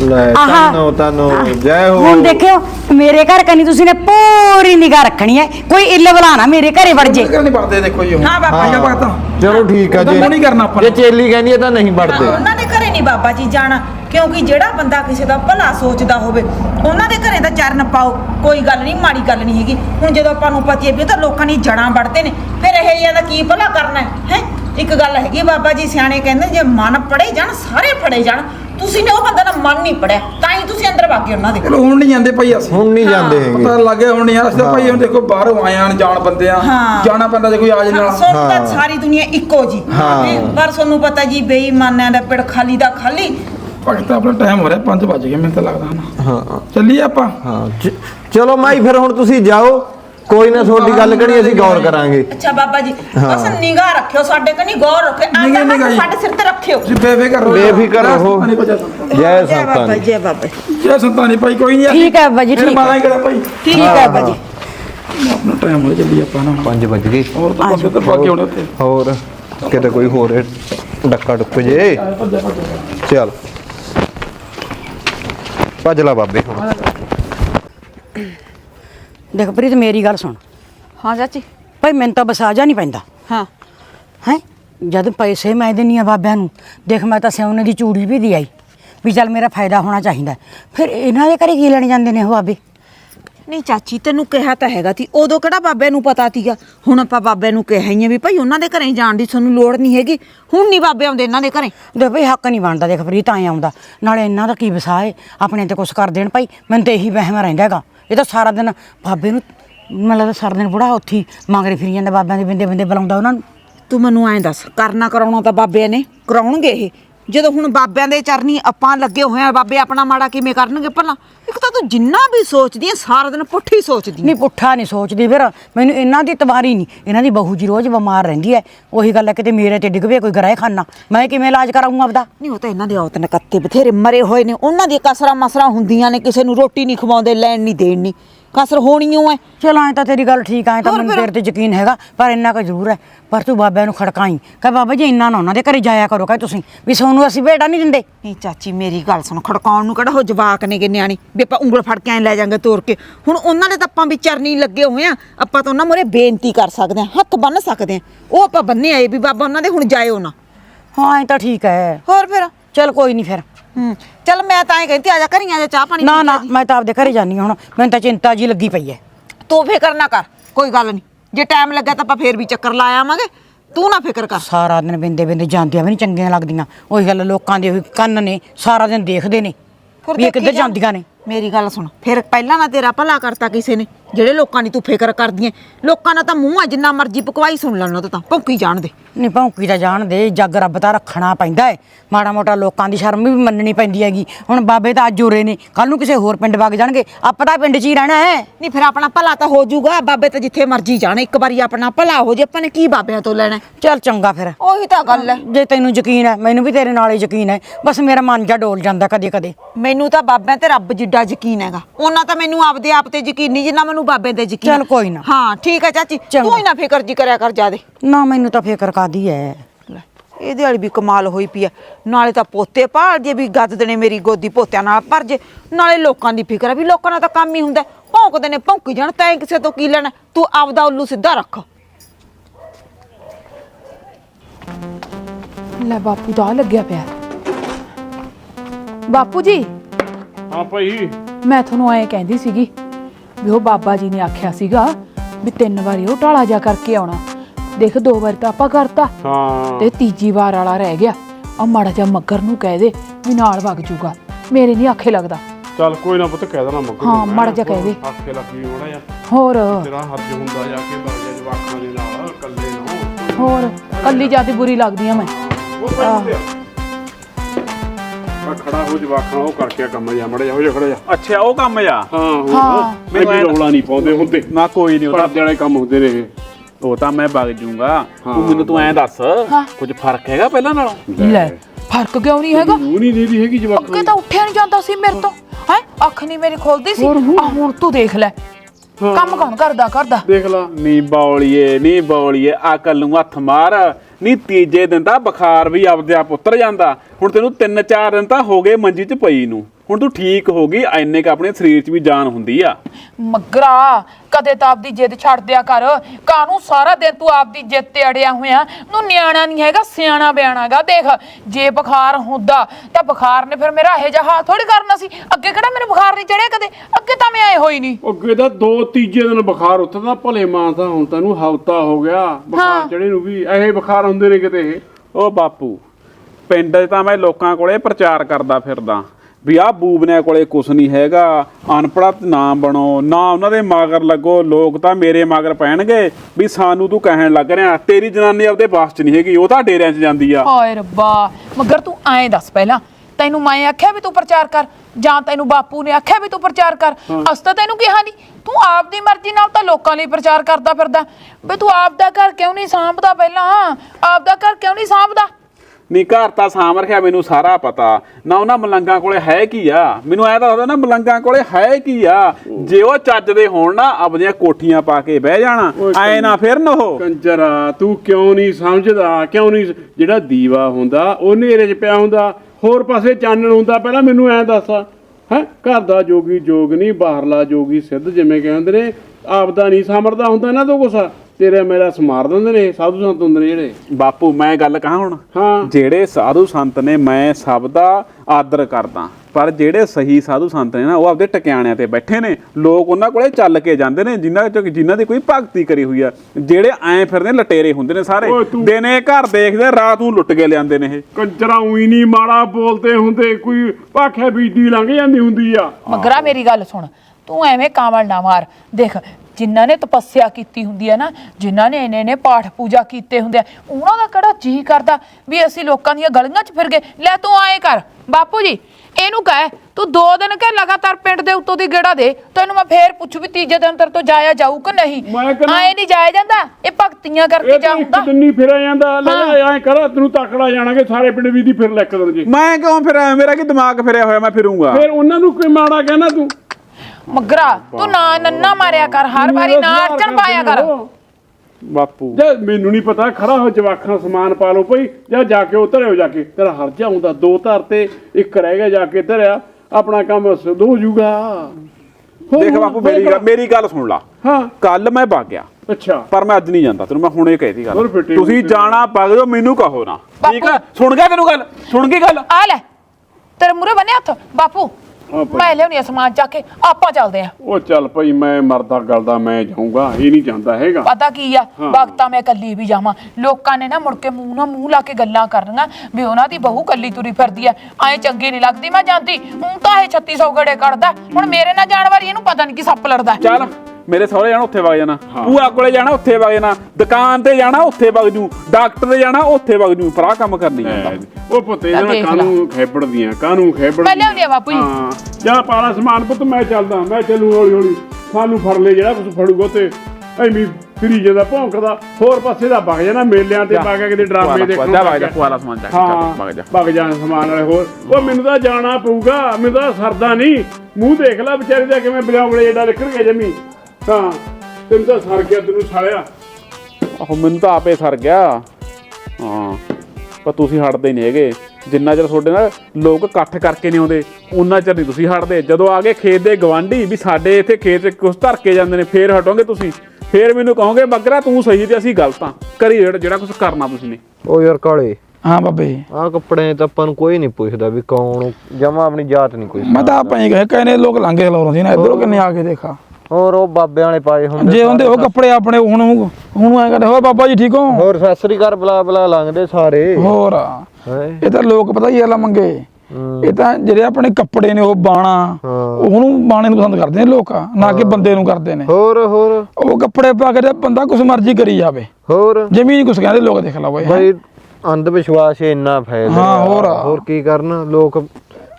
ਲੈ ਆਹਾ। ਤਨੋ ਤਨੋ ਜੈ ਹੋ। ਹੁਣ ਦੇਖਿਓ ਮੇਰੇ ਘਰ ਕੰਨੀ ਤੁਸੀਂ ਨੇ ਪੂਰੀ ਨਿਗਾਹ ਰੱਖਣੀ ਹੈ। ਕੋਈ ਇੱਲ ਬਲਾਣਾ ਮੇਰੇ ਘਰੇ ਵੜ ਜੇ। ਗੱਲ ਨਹੀਂ ਪੜਦੇ ਦੇਖੋ ਜੀ ਹਾਂ ਬਾਬਾ ਆ ਭਗਤਾਂ ਚਲੋ ਠੀਕ ਆ ਜੀ। ਨਹੀਂ ਕਰਨਾ ਆਪਾਂ ਜੇ ਨੇ। ਚੇਲੀ ਕਹਿੰਦੀ ਹੈ ਤਾਂ ਨਹੀਂ ਵੜਦੇ। ਉਹਨਾਂ ਦੇ ਘਰੇ ਨਹੀਂ ਬਾਬਾ ਜੀ ਜਾਣਾ ਕਿਉਂਕਿ ਜਿਹੜਾ ਬੰਦਾ ਕਿਸੇ ਦਾ ਭਲਾ ਸੋਚਦਾ ਹੋਵੇ ਉਹਨਾਂ ਦੇ ਘਰੇ ਤਾਂ ਚਰਨ ਪਾਓ ਕੋਈ ਗੱਲ ਨਹੀਂ ਮਾੜੀ ਗੱਲ ਨਹੀਂ ਹੈਗੀ। ਹੁਣ ਜਦੋਂ ਆਪਾਂ ਨੂੰ ਪਤੀ ਹੈ ਵੀ ਉਹ ਤਾਂ ਲੋਕਾਂ ਦੀ ਜੜਾਂ ਵੜਦੇ ਨੇ ਫਿਰ ਇਹ ਜਿਹਾ ਦਾ ਕੀ ਭਲਾ ਕਰਨਾ ਹੈ ਹੈਂ? ਇੱਕ ਗੱਲ ਹੈਗੀ ਬਾਬਾ ਜੀ ਸਿਆਣੇ ਕਹਿੰਦੇ ਜੇ ਮਨ ਪੜੇ ਜਾਣ ਸਾਰੇ ਫੜੇ ਜਾਣ ਤੁਸੀਂ ਨੇ ਉਹ ਬੰਦਾ ਦਾ ਮਨ ਨਹੀਂ ਪੜਿਆ ਤਾਂ ਹੀ ਤੁਸੀਂ ਅੰਦਰ ਵਾਗੇ ਉਹਨਾਂ ਦੇ। ਚਲੋ ਹੁਣ ਨਹੀਂ ਜਾਂਦੇ ਭਾਈ ਅਸੀਂ। ਹੁਣ ਨਹੀਂ ਜਾਂਦੇ ਹੈਗੇ। ਪਤਾ ਲੱਗ ਗਿਆ ਹੁਣ ਯਾਰ ਅਸੀਂ ਤਾਂ ਭਾਈ ਹੁਣ ਦੇਖੋ ਬਾਹਰੋਂ ਆਏ ਆਂ ਜਾਣ ਬੰਦੇ ਆ ਹਾਂ। ਜਾਣਾ ਪੈਂਦਾ ਜੇ ਕੋਈ ਆ ਜੇ ਨਾਲ। ਸੁਣ ਤਾਂ ਹਾਂ। ਸਾਰੀ ਦੁਨੀਆ ਇੱਕੋ ਜੀ। ਹਾਂ। ਹੈਂ? ਪਰ ਤੁਹਾਨੂੰ ਪਤਾ ਜੀ ਬੇਈਮਾਨਾਂ ਦਾ ਪਿੜ ਖਾਲੀ ਦਾ ਖਾਲੀ। ਭਗਤਾਂ ਆਪਣਾ ਟਾਈਮ ਹੋ ਰਿਹਾ 5 ਵਜ ਗਏ ਮੈਨੂੰ ਤਾਂ ਲੱਗਦਾ ਹਨਾ। ਹਾਂ। ਚੱਲੀਏ ਆਪਾਂ। ਹਾਂ ਚ- ਚਲੋ ਮਾਈ ਫਿਰ ਹੁਣ ਤੁਸੀਂ ਜਾਓ। ਕੋਈ ਨਾ ਤੁਹਾਡੀ ਗੱਲ ਕਰੀ ਅਸੀਂ ਗੌਰ ਕਰਾਂਗੇ। ਅੱਛਾ ਬਾਬਾ ਜੀ। ਬਸ ਨਿਗਾਹ ਰੱਖਿਓ ਸਾਡੇ ਕਨੀ ਗੌਰ ਰੱਖਿਓ। ਨਿਗਾਹ- ਨਿਗਾਹ ਜੀ। ਸਾਡੇ ਸਿਰ ਤੇ ਰੱਖਿਓ। ਤੁਸੀਂ ਬੇਫਿਕਰ ਰਹੋ। ਬੇਫਿਕਰ ਰਹੋ। ਸੰਤਾਂ ਜੈ ਸੰਤਾਂ ਦੀ। ਜੈ ਬਾਬਾ ਜੈ। ਸੰਤਾਂ ਨਹੀਂ ਭਾਈ ਕੋਈ ਨਹੀਂ ਠੀਕ ਹੈ ਬਾਬਾ ਜੀ, ਠੀਕ ਹੈ। ਮਾਰਾਂ ਕਿਹੜਾ ਭਾਈ? ਠੀਕ ਹੈ ਬਾਬਾ ਜੀ। ਆਪਣਾ ਟਾਈਮ ਹੋ ਚੱਲੀ ਆਪਾਂ ਨਾ। 5 ਵਜ ਗਏ। ਹੋਰ ਤਾਂ ਬੰਦੇ ਤਾਂ ਬਾਕੀ ਹੋਣੇ ਉੱਥੇ ਹੋਰ ਕਿਤੇ ਕੋਈ ਹੋਰ ਡੱਕਾ ਡੁੱਕ ਜੇ। ਚੱਲ। ਭੱਜ ਲਾ ਬਾਬੇ ਹੁਣ। ਦੇਖ ਪ੍ਰੀਤ ਮੇਰੀ ਗੱਲ ਸੁਣ। ਹਾਂ ਚਾਚੀ। ਭਾਈ ਮੈਨੂੰ ਤਾਂ ਬਸਾਜਾ ਨਹੀਂ ਪੈਂਦਾ। ਹਾਂ। ਹੈ? ਜਦ ਪੈਸੇ ਮੈਂ ਦਿੰਨੀ ਆ ਬਾਬਿਆਂ ਨੂੰ ਦੇਖ ਮੈਂ ਤਾਂ ਸਿਉਨੇ ਦੀ ਚੂੜੀ ਵੀ ਦੀ ਆਈ ਵੀ ਚੱਲ ਮੇਰਾ ਫਾਇਦਾ ਹੋਣਾ ਚਾਹੀਦਾ। ਫਿਰ ਇਹਨਾਂ ਦੇ ਘਰੇ ਕੀ ਲੈਣ ਜਾਂਦੇ ਨੇ ਉਹ ਬਾਬੇ? ਨਹੀਂ ਚਾਚੀ ਤੈਨੂੰ ਕਿਹਾ ਤਾਂ ਹੈਗਾ ਤੀ ਉਦੋਂ ਕਿਹੜਾ ਬਾਬੇ ਨੂੰ ਪਤਾ ਤੀਗਾ ਹੁਣ ਆਪਾਂ ਬਾਬੇ ਨੂੰ ਕਿਹਾ ਹੀ ਆ ਵੀ ਭਾਈ ਉਹਨਾਂ ਦੇ ਘਰੇ ਜਾਣ ਦੀ ਤੁਹਾਨੂੰ ਲੋੜ ਨਹੀਂ ਹੈਗੀ। ਹੁਣ ਨਹੀਂ ਬਾਬੇ ਆਉਂਦੇ ਇਹਨਾਂ ਦੇ ਘਰੇ। ਦੇਖ ਭਈ ਹੱਕ ਨਹੀਂ ਬਣਦਾ ਦੇਖ ਪ੍ਰੀਤ ਐਂ ਆਉਂਦਾ। ਨਾਲੇ ਇਹਨਾਂ ਦਾ ਕੀ ਵਸਾ ਏ ਆਪਣੇ ਤੇ ਕੁਛ ਕਰ ਦੇਣ ਭਾਈ ਮੈਨੂੰ ਤੇ ਇਹੀ ਵਹਿਮ ਰਹਿੰਦਾ ਹੈਗਾ। ਇਹ ਤਾਂ ਸਾਰਾ ਦਿਨ ਬਾਬੇ ਨੂੰ ਮਤਲਬ ਸਾਰਾ ਦਿਨ ਬੁੜਾ ਉੱਥੇ ਹੀ ਮੰਗਰੇ ਫਿਰੀ ਜਾਂਦਾ, ਬਾਬਿਆਂ ਦੇ ਬਿੰਦੇ ਬਿੰਦੇ ਬੁਲਾਉਂਦਾ ਉਹਨਾਂ ਨੂੰ। ਤੂੰ ਮੈਨੂੰ ਐਂ ਦੱਸ, ਕਰਨਾ ਕਰਾਉਣਾ ਤਾਂ ਬਾਬਿਆਂ ਨੇ, ਕਰਾਉਣਗੇ ਇਹ? ਜਦੋਂ ਹੁਣ ਬਾਬਿਆਂ ਦੇ ਚਰਨੀ ਆਪਾਂ ਲੱਗੇ ਹੋਏ ਆ ਬਾਬੇ ਆਪਣਾ ਮਾੜਾ ਕਿਵੇਂ ਕਰਨਗੇ ਭਲਾ? ਇੱਕ ਤਾਂ ਤੂੰ ਜਿੰਨਾ ਵੀ ਸੋਚਦੀ ਆ ਸਾਰਾ ਦਿਨ ਪੁੱਠੀ ਸੋਚਦੀ। ਨਹੀਂ ਪੁੱਠਾ ਨਹੀਂ ਸੋਚਦੀ ਫਿਰ। ਮੈਨੂੰ ਇਹਨਾਂ ਦੀ ਤਵਾਰੀ ਨਹੀਂ। ਇਹਨਾਂ ਦੀ ਬਹੂ ਜੀ ਰੋਜ਼ ਬਿਮਾਰ ਰਹਿੰਦੀ ਹੈ ਉਹੀ ਗੱਲ ਹੈ ਕਿਤੇ ਮੇਰੇ ਤੇ ਡਿੱਗ ਪਏ ਕੋਈ ਗਰਾਏ ਖਾਨਾ ਮੈਂ ਕਿਵੇਂ ਇਲਾਜ ਕਰਾਉਂਗਾ ਆਪਦਾ? ਨਹੀਂ ਉਹ ਤਾਂ ਇਹਨਾਂ ਦੇ ਔਤ ਨਕੱਤੇ ਬਥੇਰੇ ਮਰੇ ਹੋਏ ਨੇ। ਉਹਨਾਂ ਦੀਆਂ ਕਸਰਾਂ ਮਸਰਾਂ ਹੁੰਦੀਆਂ ਨੇ ਕਿਸੇ ਨੂੰ ਰੋਟੀ ਨਹੀਂ ਖਵਾਉਂਦੇ ਲੈਣ ਨਹੀਂ ਦੇਣ ਨਹੀਂ। ਕਸਰ ਹੋਣੀ ਓ ਐ। ਚਲ ਐ ਤਾਂ ਤੇਰੀ ਗੱਲ ਠੀਕ ਐ ਤਾਂ ਮੈਨੂੰ? ਤੇਰੇ ਤੇ ਯਕੀਨ ਹੈਗਾ ਪਰ ਇੰਨਾ ਕੁ ਜ਼ਰੂਰ ਹੈ ਪਰ ਤੂੰ ਬਾਬਿਆਂ ਨੂੰ ਖੜਕਾਈ। ਕਹ ਬਾਬਾ ਜੀ ਇੰਨਾ ਨਾ ਉਹਨਾਂ ਦੇ ਘਰੇ ਜਾਇਆ ਕਰੋ ਕਹ ਤੁਸੀਂ ਵੀ ਸੋਨੂੰ ਅਸੀਂ ਭੇਟਾ ਨਹੀਂ ਦਿੰਦੇ। ਨਹੀਂ ਚਾਚੀ ਮੇਰੀ ਗੱਲ ਸੁਣ ਖੜਕਾਉਣ ਨੂੰ ਕਿਹੜਾ ਉਹ ਜਵਾਕ ਨੇਗੇ ਨਿਆਣੀ? ਵੀ ਆਪਾਂ ਉਂਗਲ ਫੜ ਕੇ ਐ ਲੈ ਜਾਾਂਗੇ ਤੋਰ ਕੇ। ਹੁਣ ਉਹਨਾਂ ਦੇ ਤਾਂ ਆਪਾਂ ਵੀ ਚਰਨੀ ਲੱਗੇ ਹੋਏ ਆ। ਆਪਾਂ ਤਾਂ ਉਹਨਾਂ ਮੂਹਰੇ ਬੇਨਤੀ ਕਰ ਸਕਦੇ ਆ ਹੱਥ ਬੰਨ ਸਕਦੇ ਆ। ਉਹ ਆਪਾਂ ਬੰਨੇ ਆਏ ਵੀ ਬਾਬਾ ਉਹਨਾਂ ਦੇ ਹੁਣ ਜਾਇਓ ਨਾ। ਹਾਂ ਐ ਤਾਂ ਠੀਕ ਹੈ ਹੋਰ ਫਿਰ? ਚਲ ਕੋਈ ਨਹੀਂ ਫਿਰ। ਹੂੰ। ਚੱਲ ਮੈਂ ਤਾਂ ਐ ਕਹਿੰਦੀ ਆ ਜਾ ਘਰੀਆਂ ਜਾ ਚਾਹ ਪਾਣੀ ਨਾ ਨਾ। ਮੈਂ ਤਾਂ ਆਪਦੇ ਘਰੇ ਜਾਨੀ ਹੁਣ। ਮੈਨੂੰ ਤਾਂ ਚਿੰਤਾ ਜੀ ਲੱਗੀ ਪਈ ਹੈ ਤੂੰ ਫਿਕਰ ਨਾ ਕਰ ਕੋਈ ਗੱਲ ਨਹੀਂ ਜੇ ਟਾਈਮ ਲੱਗਾ ਤਾਂ ਆਪਾਂ ਫੇਰ ਵੀ ਚੱਕਰ ਲਾ ਆਵਾਂਗੇ। ਤੂੰ ਨਾ ਫਿਕਰ ਕਰ। ਸਾਰਾ ਦਿਨ ਬਿੰਦੇ ਬਿੰਦੇ ਜਾਂਦੀਆਂ ਵੀ ਨਹੀਂ ਚੰਗੀਆਂ ਲੱਗਦੀਆਂ। ਉਹੀ ਗੱਲ ਲੋਕਾਂ ਦੇ ਉਹੀ ਕੰਨ ਨੇ ਸਾਰਾ ਦਿਨ ਦੇਖਦੇ ਨੇ ਵੀ ਇਹ ਕਿੱਧਰ। ਜਾਂਦੀਆਂ ਨੇ। ਮੇਰੀ ਗੱਲ ਸੁਣ। ਫਿਰ ਪਹਿਲਾਂ ਨਾ ਤੇਰਾ ਭਲਾ ਕਰਤਾ ਕਿਸੇ ਨੇ ਜਿਹੜੇ ਲੋਕਾਂ ਦੀ ਤੂੰ ਫਿਕਰ ਕਰਦੀ ਐ ਲੋਕਾਂ ਦਾ ਤਾਂ ਮੂੰਹ ਆ ਜਿੰਨਾ ਮਰਜ਼ੀ ਪਕਵਾਈ ਸੁਣ ਲੈਣਾ ਤੂੰ ਤਾਂ ਭੌਂਕੀ ਜਾਣ ਦੇ। ਨਹੀਂ ਭੌਂਕੀ ਤਾਂ ਜਾਣ ਦੇ ਜੱਗ ਰੱਬ ਤਾਂ ਰੱਖਣਾ ਪੈਂਦਾ ਹੈ ਮਾੜਾ ਮੋਟਾ ਲੋਕਾਂ ਦੀ ਸ਼ਰਮ ਵੀ ਮੰਨਣੀ ਪੈਂਦੀ ਹੈਗੀ। ਹੁਣ ਬਾਬੇ ਤਾਂ ਅੱਜ ਉਰੇ ਨੇ ਕੱਲ ਨੂੰ ਕਿਸੇ ਹੋਰ ਪਿੰਡ ਵਗ ਜਾਣਗੇ। ਆਪਾਂ ਤਾਂ ਪਿੰਡ 'ਚ ਹੀ ਰਹਿਣਾ ਹੈ। ਨਹੀਂ ਫਿਰ ਆਪਣਾ ਭਲਾ ਤਾਂ ਹੋ ਜਾਊਗਾ। ਬਾਬੇ ਤਾਂ ਜਿੱਥੇ ਮਰਜ਼ੀ ਜਾਣ ਇੱਕ ਵਾਰੀ ਆਪਣਾ ਭਲਾ ਹੋ ਜੇ ਆਪਾਂ ਨੇ ਕੀ ਬਾਬਿਆਂ ਤੋਂ ਲੈਣਾ? ਚੱਲ ਚੰਗਾ ਫਿਰ। ਉਹੀ ਤਾਂ ਗੱਲ ਹੈ। ਜੇ ਤੈਨੂੰ ਯਕੀਨ ਹੈ ਮੈਨੂੰ ਵੀ ਤੇਰੇ ਨਾਲ ਹੀ ਯਕੀਨ ਹੈ। ਬਸ ਮੇਰਾ ਮਨ ਜਾ ਡੋਲ ਜਾਂਦਾ ਕਦੇ ਕਦੇ ਮੈਨੂੰ ਤਾਂ ਬਾਬਿਆਂ ਤੇ ਰੱਬ ਜਿੱਡਾ ਯਕੀਨ ਹੈਗਾ। ਉਹਨਾਂ ਤਾਂ ਮੈਨੂੰ ਆਪਦੇ ਆਪ ਤੇ ਯਕੀਨ ਨਹੀਂ ਜਿੰਨਾ ਮੈਨੂੰ ਬਾਬੇ ਤੇ ਯਕੀਨ। ਚੱਲ ਕੋਈ ਨਾ। ਹਾਂ ਠੀਕ ਹੈ ਚਾਚੀ। ਚੰਗਾ। ਤੂੰ ਹੀ ਨਾ ਫਿਕਰ ਜੀ ਕਰਿਆ ਕਰ ਜਾਦੇ ਨਾ ਮੈਨੂੰ ਤਾਂ ਫਿਕਰ ਕਾਦੀ ਹੈ ਲੈ, ਇਹਦੇ ਵਾਲੀ ਵੀ ਕਮਾਲ ਹੋਈ ਪਈ ਐ। ਨਾਲੇ ਤਾਂ ਪੋਤੇ ਭਾਲ ਜੇ ਵੀ ਗੱਦ ਦੇਣੇ ਮੇਰੀ ਗੋਦੀ ਪੋਤਿਆਂ ਨਾਲ ਭਰ ਜੇ। ਨਾਲੇ ਲੋਕਾਂ ਦੀ ਫਿਕਰ ਹੈ ਵੀ ਲੋਕਾਂ ਦਾ ਤਾਂ ਕੰਮ ਹੀ ਹੁੰਦਾ ਹੈ। ਭੌਂਕਦੇ ਨੇ ਭੌਂਕੀ ਜਾਣ ਤੈਂ ਕਿਸੇ ਤੋਂ ਕੀ ਲੈਣਾ ਤੂੰ ਆਪਦਾ ਉੱਲੂ ਸਿੱਧਾ ਰੱਖ। ਲੈ ਬਾਪੂ ਦਾ ਲੱਗਿਆ ਪਿਆ। ਬਾਪੂ ਜੀ ਹਾਂ ਭਾਈ। ਮੈਂ ਤੁਹਾਨੂੰ ਐਂ ਕਹਿੰਦੀ ਸੀਗੀ ਵੀ ਉਹ ਬਾਬਾ ਜੀ ਨੇ ਆਖਿਆ ਸੀਗਾ ਵੀ ਤਿੰਨ ਵਾਰੀ ਉਹ ਢਾਲਾ ਜਾ ਕਰਕੇ ਆਉਣਾ। ਦੇਖ ਦੋ ਵਾਰ ਤਾਂ ਆਪਾਂ ਕਰਤਾ। ਹਾਂ। ਤੇ ਤੀਜੀ ਵਾਰ ਵਾਲਾ ਰਹਿ ਗਿਆ। ਆ ਮਾੜਾ ਜਿਹਾ ਮੱਗਰ ਨੂੰ ਕਹਿ ਦੇ ਵੀ ਨਾਲ ਵਗ ਜੂਗਾ। ਮੇਰੇ ਨਹੀਂ ਆਖੇ ਲੱਗਦਾ। ਚੱਲ ਕੋਈ ਨਾ ਪੁੱਤ ਕਹਿ ਦੇਣਾ ਮੱਗਰ ਹਾਂ, ਮਾੜਾ ਜਿਹਾ ਕਹਿ ਦੇ। ਆਖੇ ਲੱਗੀ ਹੋਣਾ ਜਾਂ ਹੋਰ। ਤੇਰਾ ਹੱਥ ਹੁੰਦਾ ਜਾ ਕੇ ਬਗ ਜਾ ਜਵਾਕਾਂ ਦੇ ਨਾਲ ਇਕੱਲੇ ਨੂੰ। ਹੋਰ ਕੱਲੀ ਜਾਤੀ ਬੁਰੀ ਲੱਗਦੀ ਆ ਮੈਂ। ਉਹ ਭਾਈ ਆ ਖੜਾ ਹੋ ਜਵਾਕਾਂ ਉਹ ਕਰਕੇ ਆ ਕੰਮ ਜਾ ਮੜਾ ਜਾ ਹੋ ਜਾ ਖੜਾ ਜਾ ਅੱਛਾ ਉਹ ਕੰਮ ਆ ਹਾਂ ਹਾਂ। ਮੈਨੂੰ ਰੌਲਾ ਨਹੀਂ ਪਾਉਂਦੇ ਹੁੰਦੇ। ਨਾ ਕੋਈ ਨਹੀਂ ਪਰਦੇ ਵਾਲੇ ਕੰਮ ਹੁੰਦੇ ਨੇ ਇਹ। ਉਹ ਤਾਂ ਮੈਂ ਵਗ ਜੂੰਗਾ। ਤੂੰ ਮੈਨੂੰ ਤੂੰ ਐਂ ਦੱਸ ਕੁਝ ਫ਼ਰਕ ਹੈਗਾ ਪਹਿਲਾਂ ਨਾਲੋਂ? ਲੈ। ਫ਼ਰਕ ਕਿਉਂ ਨਹੀਂ ਹੈਗਾ? ਨੂੰ ਨਹੀਂ ਦੇਦੀ ਹੈਗੀ ਜਵਾਕਾਂ ਅੱਗੇ ਤਾਂ। ਉੱਠਿਆ ਨਹੀਂ ਜਾਂਦਾ ਸੀ ਮੇਰੇ ਤੋਂ। ਹੈ? ਅੱਖ ਨਹੀਂ ਮੇਰੀ ਖੁੱਲਦੀ ਸੀ। ਆ ਹੁਣ? ਤੂੰ ਦੇਖ ਲੈ। ਕੰਮ ਕੌਣ ਕਰਦਾ ਕਰਦਾ? ਦੇਖ ਲਾ। ਨੀ ਬੌਲੀਏ ਨੀ ਬੌਲੀਏ ਅਕਲ ਨੂੰ ਹੱਥ ਮਾਰ। ਨੀ ਤੀਜੇ ਦਿਨ ਤਾਂ ਬੁਖਾਰ ਵੀ ਆਪਦੇ ਆਪ ਉਤਰ ਜਾਂਦਾ। ਹੁਣ ਤੈਨੂੰ 3-4 ਦਿਨ ਤਾਂ ਹੋ ਗਏ ਮੰਜੀ 'ਚ ਪਈ ਨੂੰ। ਹੁਣ ਤੂੰ ਠੀਕ ਹੋ ਗਈ ਐਨੇ ਕ ਆਪਣੇ ਸਰੀਰ 'ਚ ਵੀ ਜਾਨ ਹੁੰਦੀ ਆ। ਮਗਰਾ ਕਦੇ ਤਾਂ ਆਪਦੀ ਜਿੱਦ ਛੱਡ ਦਿਆ ਕਰ। ਕਾਨੂੰ ਸਾਰਾ ਦਿਨ ਤੂੰ ਆਪਦੀ ਜਿੱਦ ਤੇ ਅੜਿਆ ਹੋਇਆ? ਨੂੰ ਨਿਆਣਾ ਨਹੀਂ ਹੈਗਾ ਸਿਆਣਾ ਬਿਆਣਾਗਾ ਦੇਖ ਜੇ ਬੁਖਾਰ ਹੁੰਦਾ ਤਾਂ ਬੁਖਾਰ ਨੇ ਫਿਰ ਮੇਰਾ ਇਹ ਜਿਹਾ ਥੋੜੀ ਕਰਨਾ ਸੀ। ਅੱਗੇ ਕਿਹੜਾ ਮੈਨੂੰ ਬੁਖਾਰ ਨਹੀਂ ਚੜਿਆ ਕਦੇ? ਅੱਗੇ ਤਾਂ ਮੈਂ ਆਏ ਹੋਈ ਨਹੀਂ। ਅੱਗੇ ਤਾਂ ਦੋ ਤੀਜੇ ਦਿਨ ਬੁਖਾਰ ਉੱਤਰਦਾ ਭਲੇ ਮਾਂ ਤਾਂ ਹੁਣ ਤੈਨੂੰ ਹਫਤਾ ਹੋ ਗਿਆ। ਹਾਂ। ਬੁਖਾਰ ਚੜੇ ਨੂੰ ਵੀ ਇਹ ਬੁਖਾਰ ਹੁੰਦੇ ਨੇ ਕਿਤੇ ਇਹ। ਉਹ ਬਾਪੂ ਪਿੰਡ 'ਚ ਤਾਂ ਮੈਂ ਲੋਕਾਂ ਕੋਲੇ ਪ੍ਰਚਾਰ ਕਰਦਾ ਫਿਰਦਾ। ਵੀ ਆਹ ਬੂਬਨਿਆਂ ਕੋਲੇ ਕੁਛ ਨਹੀਂ ਹੈਗਾ ਅਨਪੜ੍ਹ ਨਾ ਬਣੋ ਨਾ ਉਹਨਾਂ ਦੇ ਮਗਰ ਲੱਗੋ ਲੋਕ ਤਾਂ ਮੇਰੇ ਮਗਰ ਪੈਣਗੇ ਵੀ ਸਾਨੂੰ ਤੂੰ ਕਹਿਣ ਲੱਗ ਰਿਹਾ ਤੇਰੀ ਜਨਾਨੀ ਆਪਦੇ ਬਾਸ 'ਚ ਨਹੀਂ ਹੈਗੀ ਉਹ ਤਾਂ ਡੇਰਿਆਂ 'ਚ ਜਾਂਦੀ ਆ। ਹਾਏ ਰੱਬਾ ਮਗਰ ਤੂੰ ਐਂ ਦੱਸ ਪਹਿਲਾਂ ਤੈਨੂੰ ਮੈਂ ਆਖਿਆ ਵੀ ਤੂੰ ਪ੍ਰਚਾਰ ਕਰ ਜਾਂ ਤੈਨੂੰ ਬਾਪੂ ਨੇ ਆਖਿਆ ਵੀ ਤੂੰ ਪ੍ਰਚਾਰ ਕਰ ਅਸ ਤਾਂ ਤੈਨੂੰ ਕਿਹਾ ਨਹੀਂ ਤੂੰ ਆਪਦੀ ਮਰਜ਼ੀ ਨਾਲ ਤਾਂ ਲੋਕਾਂ ਲਈ ਪ੍ਰਚਾਰ ਕਰਦਾ ਫਿਰਦਾ ਵੀ ਤੂੰ ਆਪਦਾ ਘਰ ਕਿਉਂ ਨਹੀਂ ਸਾਂਭਦਾ ਪਹਿਲਾਂ ਆਪਦਾ ਘਰ ਕਿਉਂ ਨਹੀਂ ਸਾਂਭਦਾ? ਨੀ ਘਰ ਤਾਂ ਸਾਂਭ ਰੱਖਿਆ ਮੈਨੂੰ ਸਾਰਾ ਪਤਾ। ਨਾ ਉਹਨਾਂ ਮਲੰਗਾਂ ਕੋਲੇ ਹੈ ਕੀ ਆ? ਮੈਨੂੰ ਐ ਤਾਂ ਦੱਸਦਾ ਨਾ ਮਲੰਗਾਂ ਕੋਲੇ ਹੈ ਕੀ ਆ? ਜੇ ਉਹ ਚੱਜਦੇ ਹੋਣ ਨਾ ਆਪਦੀਆਂ ਕੋਠੀਆਂ ਪਾ ਕੇ ਬਹਿ ਜਾਣਾ। ਐ ਨਾ ਫਿਰਨ ਉਹ। ਕੰਜਰਾ ਤੂੰ ਕਿਉਂ ਨਹੀਂ ਸਮਝਦਾ? ਕਿਉਂ ਨਹੀਂ ਜਿਹੜਾ ਦੀਵਾ ਹੁੰਦਾ ਉਹ ਨੇਰੇ 'ਚ ਪਿਆ ਹੁੰਦਾ। ਹੋਰ ਪਾਸੇ ਚਾਨਣ ਹੁੰਦਾ ਪਹਿਲਾਂ ਮੈਨੂੰ ਐਂ ਦੱਸ। ਹੈ? ਘਰ ਦਾ ਜੋਗੀ ਜੋਗ ਨਹੀਂ ਬਾਹਰਲਾ ਜੋਗੀ ਸਿੱਧ ਜਿਵੇਂ ਕਹਿੰਦੇ ਨੇ ਆਪਦਾ ਨਹੀਂ ਸਮਰਦਾ ਹੁੰਦਾ ਇਹਨਾਂ ਤੋਂ ਕੁਛ। ਤੇਰੇ ਮੇਰਾ ਸਮਾਰ ਦਿੰਦੇ ਨੇ ਸਾਧੂ ਸੰਤ ਹੁੰਦੇ ਨੇ ਜਿਹੜੇ। ਬਾਪੂ ਮੈਂ ਗੱਲ ਕਹਾਂ ਹੁਣ? ਹਾਂ। ਜਿਹੜੇ ਸਾਧੂ ਸੰਤ ਨੇ ਮੈਂ ਸਭ ਦਾ ਆਦਰ ਕਰਦਾ। ਪਰ ਜਿਹੜੇ ਸਹੀ ਸਾਧੂ ਸੰਤ ਨੇ ਨਾ ਉਹ ਆਪਦੇ ਟਿਕਾਣਿਆਂ ਤੇ ਬੈਠੇ ਨੇ। ਲੋਕ ਉਹਨਾਂ ਕੋਲੇ ਚੱਲ ਕੇ ਜਾਂਦੇ ਨੇ ਜਿਨ੍ਹਾਂ ਚੋਂ ਜਿਨ੍ਹਾਂ ਦੀ ਕੋਈ ਭਗਤੀ ਕਰੀ ਹੋਈ ਆ। ਜਿਹੜੇ ਐਂ ਫਿਰਦੇ ਲਟੇਰੇ ਹੁੰਦੇ ਨੇ ਸਾਰੇ। ਦਿਨੇ ਘਰ ਦੇਖਦੇ ਰਾਤ ਨੂੰ ਲੁੱਟ ਕੇ ਲਿਆਂਦੇ ਨੇ ਇਹ। ਕੰਜਰਾ ਉਹੀ ਨਹੀਂ ਮਾੜਾ ਬੋਲਦੇ ਹੁੰਦੇ ਕੋਈ ਭਾਖੇ ਬੀਜੀ ਲੰਘ ਜਾਂਦੀ ਹੁੰਦੀ ਆ। ਮਗਰਾ ਮੇਰੀ ਗੱਲ ਸੁਣ ਤੂੰ ਐਵੇਂ ਕਾਮਲ ਨਾ ਮਾਰ। ਦੇਖ ਜਿਨ੍ਹਾਂ ਨੇ ਤਪੱਸਿਆ ਕੀਤੀ ਹੁੰਦੀ ਹੈ ਨਾ ਜਿਨ੍ਹਾਂ ਨੇ ਇਹਨੇ ਨੇ ਪਾਠ ਪੂਜਾ ਕੀਤੇ ਹੁੰਦੇ ਆ ਉਹਨਾਂ ਦਾ ਕਿਹੜਾ ਜੀ ਕਰਦਾ ਵੀ ਅਸੀਂ ਲੋਕਾਂ ਦੀਆਂ ਗਲੀਆਂ 'ਚ ਫਿਰ ਗਏ ਲੈ ਤੂੰ ਆਏ ਕਰ ਬਾਪੂ ਜੀ ਇਹਨੂੰ ਕਹਿ ਤੂੰ ਦੋ ਦਿਨ ਕਹਿ ਲਗਾਤਾਰ ਪਿੰਡ ਦੇ ਉੱਤੋਂ ਦੀ ਗੇੜਾ ਦੇ ਤੈਨੂੰ ਮੈਂ ਫੇਰ ਪੁੱਛੂ ਵੀ ਤੀਜੇ ਦਿਨ ਤੇਰੇ ਤੋਂ ਜਾਇਆ ਜਾਊ ਕਿ ਨਹੀਂ? ਮੈਂ ਕਹਿੰਦਾ- ਆਏ ਨਹੀਂ ਜਾਇਆ ਜਾਂਦਾ ਇਹ ਭਗਤੀਆਂ ਕਰਕੇ ਇਹ ਤਾਂ ਇੱਕ ਜਾਊਗਾ। ਦਿਨ ਨਹੀਂ ਫਿਰਿਆ ਜਾਂਦਾ ਲੈ ਐਂ ਕਰ ਤੈਨੂੰ ਤਕੜਾ ਜਾਣਾਗੇ ਸਾਰੇ ਪਿੰਡ ਵੀ ਦੀ ਫਿਰ ਲੈ ਕੇ ਜੀ। ਮੈਂ ਕਿਉਂ ਫਿਰ ਮੇਰਾ ਕੀ ਦਿਮਾਗ ਫਿਰਿਆ ਹੋਇਆ ਮੈਂ ਫਿਰੂੰਗਾ। ਫਿਰ ਉਹਨਾਂ ਨੂੰ ਕੋਈ ਮਾੜਾ ਕਹਿਣਾ ਤੂੰ? ਮਗਰਾ ਤੂੰ ਨਾ ਨੰਨਾ ਮਾਰਿਆ ਕਰ ਹਰ ਵਾਰੀ ਨਾ ਅੜਚਣ ਪਾਇਆ ਕਰ। ਬਾਪੂ। ਜੇ ਮੈਨੂੰ ਨਹੀਂ ਪਤਾ ਖੜਾ ਹੋ ਜਵਾਖਾਂ ਸਮਾਨ ਪਾ ਲਓ ਭਈ ਜਾਂ ਜਾ ਕੇ ਉਤਰੇ ਹੋ ਜਾ ਕੇ। ਤੇਰਾ ਹਰਜਾ ਹੁੰਦਾ ਦੋ ਧਰ ਤੇ ਇੱਕ ਰਹਿ ਗਿਆ ਜਾ ਕੇ ਧਰਿਆ ਆਪਣਾ ਕੰਮ ਸਿੱਧ ਹੋ ਜਾਊਗਾ। ਦੇਖ ਬਾਪੂ ਮੇਰੀ ਗੱਲ ਮੇਰੀ ਗੱਲ ਸੁਣ ਲਾ। ਹਾਂ। ਕੱਲ ਮੈਂ ਵਗ ਗਿਆ। ਅੱਛਾ। ਪਰ ਮੈਂ ਅੱਜ ਨਹੀਂ ਜਾਂਦਾ ਤੈਨੂੰ ਮੈਂ ਹੁਣੇ ਕਹਿਤੀ ਹੋਰ ਗੱਲ ਫਿੱਟੀ ਤੁਸੀਂ। ਜਾਣਾ ਵਗ ਜਾਓ ਮੈਨੂੰ ਕਹੋ ਨਾ। ਠੀਕ ਆ? ਬਾਪੂ। ਸੁਣ ਗਿਆ ਤੈਨੂੰ ਗੱਲ? ਸੁਣ ਗਈ ਗੱਲ? ਆ ਲੈ। ਤੇਰੇ ਮੂਰੇ ਬੰਨੇ ਹੱਥ। ਬਾਪੂ ਹਾਂ ਭਾਈ। ਮੈਂ ਲਿਆਉਣੀ ਆ ਸਮਾਨ ਚੱਕ ਕੇ ਆਪਾਂ ਚੱਲਦੇ ਆ। ਉਹ ਚੱਲ ਭਾਈ ਮੈਂ ਮਰਦਾ ਗਲਦਾ ਮੈਂ ਜਾਊਂਗਾ ਇਹ ਨਹੀਂ ਜਾਂਦਾ ਹੈਗਾ। ਪਤਾ ਕੀ ਆ ਵਕਤਾਂ ਮੈਂ ਕੱਲੀ ਵੀ ਜਾਵਾਂ। ਲੋਕਾਂ ਨੇ ਨਾ ਮੁੜ ਕੇ ਮੂੰਹ ਨਾਲ ਮੂੰਹ ਲਾ ਕੇ ਗੱਲਾਂ ਕਰਨੀਆਂ ਵੀ ਉਹਨਾਂ ਦੀ ਬਹੂ ਕੱਲੀ ਤੁਰੀ ਫਿਰਦੀ ਆ। ਐ ਚੰਗੀ ਨਹੀਂ ਲੱਗਦੀ ਮੈਂ ਜਾਂਦੀ। ਹੁਣ ਤਾਂ ਇਹ 3600 ਗੜੇ ਕੱਢਦਾ। ਹੁਣ ਮੇਰੇ ਨਾਲ ਜਾਣ ਵਾਰੀ ਇਹਨੂੰ ਪਤਾ ਨਹੀਂ ਕੀ ਸੱਪ ਲੜਦਾ। ਚੱਲ। ਮੇਰੇ ਸਹੁਰੇ ਜਾਣਾ ਉੱਥੇ ਵਗ ਜਾਣਾ। ਭੂਆ ਕੋਲੇ ਜਾਣਾ ਉੱਥੇ ਵਗ ਜਾਣਾ। ਦੁਕਾਨ ਤੇ ਜਾਣਾ ਉੱਥੇ ਵਗ ਜੂ। ਡਾਕਟਰ ਦੇ ਜਾਣਾ ਉੱਥੇ ਵਗ ਜੂ। ਪਰ ਕੰਮ ਕਰਨੀ ਜਾਂਦਾ ਉਹ ਪੁੱਤ ਇਹਦੇ ਨਾਲ ਦੇਖ ਲਾ। ਕਾਨੂੰ ਖੇਪੜਦੀਆਂ ਕਾਨੂੰ ਖੇਪੜ ਮੈਂ ਲਿਆਉਂਦੀ ਆ ਬਾਪੂ ਜੀ। ਹਾਂ। ਜਾ ਪਾਲਾ ਸਮਾਨ ਪੁੱਤ ਮੈਂ ਚੱਲਦਾ। ਮੈਂ ਚੱਲੂ ਹੌਲੀ ਹੌਲੀ ਸਾਨੂੰ ਫੜ ਲੈ ਜਿਹੜਾ ਕੁਝ ਫੜੂਗਾ ਤੇ ਐਵੇਂ ਫਰੀ ਜਾਂਦਾ ਭੌਂਕਦਾ ਹੋਰ ਪਾਸੇ ਦਾ ਵਗ ਜਾਣਾ ਮੇਲਿਆਂ ਤੇ ਵਗ ਕੇ ਕਿਤੇ ਡਰਾਮੇ ਦੇਖਣ ਜਾ ਵਗ ਜਾ ਪੁਆਲਾ ਸਮਾਨ ਚੱਕ ਵਗ ਜਾ। ਵਗ ਜਾਣ ਸਮਾਨ ਵਾਲੇ ਹੋਰ। ਉਹ ਮੈਨੂੰ ਤਾਂ ਜਾਣਾ ਪਊਗਾ। ਮੈਨੂੰ ਤਾਂ ਸਰਦਾ ਨਹੀਂ। ਮੂੰਹ ਦੇਖ ਲੈ ਵਿਚਾਰੀ ਦਾ ਕਿਵੇਂ ਬਲਿਆਉਂਗਲੇ ਜਿਹੜਾ ਨਿਕਲ ਗਿਆ ਜਮੀ। ਹਾਂ ਤੈਨੂੰ ਤਾਂ ਸਰ ਗਿਆ ਤੈਨੂੰ ਸਾਲਿਆ। ਆਹੋ ਮੈਨੂੰ ਤਾਂ ਆਪੇ ਸਰ ਗਿਆ। ਹਾਂ ਪਰ ਤੁਸੀਂ ਹਟਦੇ ਨਹੀਂ ਹੈਗੇ। ਜਿੰਨਾ ਚਿਰ ਤੁਹਾਡੇ ਨਾਲ ਲੋਕ ਇਕੱਠ ਕਰਕੇ ਨਹੀਂ ਆਉਂਦੇ ਉਨਾ ਚਿਰ ਨਹੀਂ ਤੁਸੀਂ ਹਟਦੇ। ਜਦੋਂ ਆ ਗਏ ਖੇਤ ਦੇ ਗਵਾਂਢੀ ਵੀ ਸਾਡੇ ਇੱਥੇ ਖੇਤ 'ਚ ਕੁਝ ਧਰ ਕੇ ਜਾਂਦੇ ਨੇ ਫੇਰ ਹਟੋਗੇ ਤੁਸੀਂ? ਫੇਰ ਮੈਨੂੰ ਕਹੋਗੇ ਮਗਰਾ ਤੂੰ ਸਹੀ ਤੇ ਅਸੀਂ ਗਲਤ ਆ। ਕਰੀ ਜਿਹੜਾ ਜਿਹੜਾ ਕੁਝ ਕਰਨਾ ਤੁਸੀਂ ਨੇ। ਉਹ ਯਾਰ ਕਾਲੇ। ਹਾਂ ਬਾਬੇ। ਆਹ ਕੱਪੜੇ ਤਾਂ ਆਪਾਂ ਨੂੰ ਕੋਈ ਨਹੀਂ ਪੁੱਛਦਾ ਵੀ ਕੌਣ ਜਮਾ ਆਪਣੀ ਜਾਤ ਨਹੀਂ ਕੋਈ ਮੈਂ ਤਾਂ ਆਪਾਂ ਹੀ ਕਹੇ ਕਹਿੰਦੇ ਲੋਕ ਲਾਂਗੇ ਲੋਰਾਂ ਸੀ ਨਾ ਇਧਰੋਂ ਕਿੰਨੇ ਆ ਕੇ ਦੇਖਾ। ਹੋਰ ਉਹ ਬਾਬਿਆਂ ਵਾਲੇ ਪਾਏ ਹੁੰਦੇ ਜੇ ਹੁੰਦੇ ਉਹ ਕੱਪੜੇ ਆਪਣੇ ਹੁਣ ਹੁਣ ਐ ਕਹਿੰਦੇ ਹੋ ਬਾਬਾ ਜੀ ਠੀਕ ਹੋ? ਹੋਰ ਸਤਿ ਸ੍ਰੀ ਅਕਾਲ ਬਲਾ ਬਲਾ ਲੰਘਦੇ ਸਾਰੇ। ਹੋਰ? ਇਹ ਤਾਂ ਲੋਕ ਪਤਾ ਹੀ ਆ ਮੰਗੇ। ਇਹ ਤਾਂ ਜਿਹੜੇ ਆਪਣੇ ਕੱਪੜੇ ਨੇ ਉਹ ਬਾਣਾ ਉਹਨੂੰ ਬਾਣੇ ਨੂੰ ਪਸੰਦ ਕਰਦੇ ਨੇ ਲੋਕ ਨਾ ਕਿ ਬੰਦੇ ਨੂੰ ਕਰਦੇ ਨੇ। ਹੋਰ ਹੋਰ। ਉਹ ਕੱਪੜੇ ਪਾ ਕੇ ਤੇ ਬੰਦਾ ਕੁਛ ਮਰਜ਼ੀ ਕਰੀ ਜਾਵੇ। ਹੋਰ। ਜਮੀ ਨਹੀਂ ਕੁਛ ਕਹਿੰਦੇ ਲੋਕ ਦੇਖ ਲਾ ਬਈ ਅੰਧ ਵਿਸ਼ਵਾਸ ਇੰਨਾ ਫੈਲ ਹਾਂ। ਹੋਰ। ਹੋਰ ਕੀ ਕਰਨ? ਲੋਕ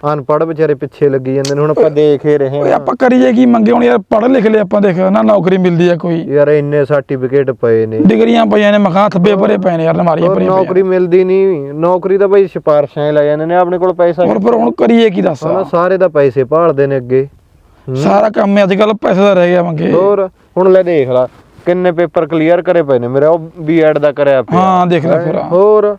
ਅਨਪੜ੍ਹ ਵਿਚਾਰੇ ਪਿੱਛੇ ਲੱਗੀ ਜਾਂਦੇ ਨੇ ਹੁਣ ਆਪਾਂ ਦੇਖ ਹੀ ਰਹੇ ਓਏ ਹਾਂ। ਆਪਾਂ ਕਰੀਏ ਕੀ ਮੰਗੇ ਹੁਣ ਯਾਰ ਪੜ੍ਹ ਲਿਖ ਲਿਆ ਆਪਾਂ ਦੇਖ ਨਾ ਨੌਕਰੀ ਮਿਲਦੀ ਆ ਕੋਈ। ਯਾਰ ਇੰਨੇ ਸਰਟੀਫਿਕੇਟ ਪਏ ਨੇ। ਡਿਗਰੀਆਂ ਪਈਆਂ ਨੇ ਮਖਾ ਥੱਬੇ ਭਰੇ ਪਏ ਨੇ ਯਾਰ ਨਮਾਰੀਆਂ ਭਰੀਆਂ ਨੌਕਰੀ ਮਿਲਦੀ ਨਹੀਂ ਨੌਕਰੀ ਤਾਂ ਬਈ ਸਿਫਾਰਸ਼ਾਂ ਹੀ ਲੈ ਜਾਂਦੇ ਨੇ ਆਪਣੇ ਕੋਲ ਪੈਸਾ ਹੋਰ ਫਿਰ ਹੁਣ ਕਰੀਏ ਕੀ ਦੱਸ? ਸਾਰੇ ਤਾਂ ਪੈਸੇ ਭਾਲਦੇ ਨੇ ਅੱਗੇ। ਸਾਰਾ ਕੰਮ ਅੱਜ ਕੱਲ ਪੈਸੇ ਦਾ ਰਹਿ ਗਿਆ ਮੰਗੇ। ਹੋਰ ਹੁਣ ਲੈ ਦੇਖ ਲਾ ਕਿੰਨੇ ਪੇਪਰ ਕਲੀਅਰ ਕਰੇ ਪਏ ਨੇ ਮੇਰਾ ਉਹ ਬੀਐਡ ਦਾ ਕਰਿਆ ਪਿਆ। ਹਾਂ ਦੇਖ ਲੈ ਫਿਰ ਹੋਰ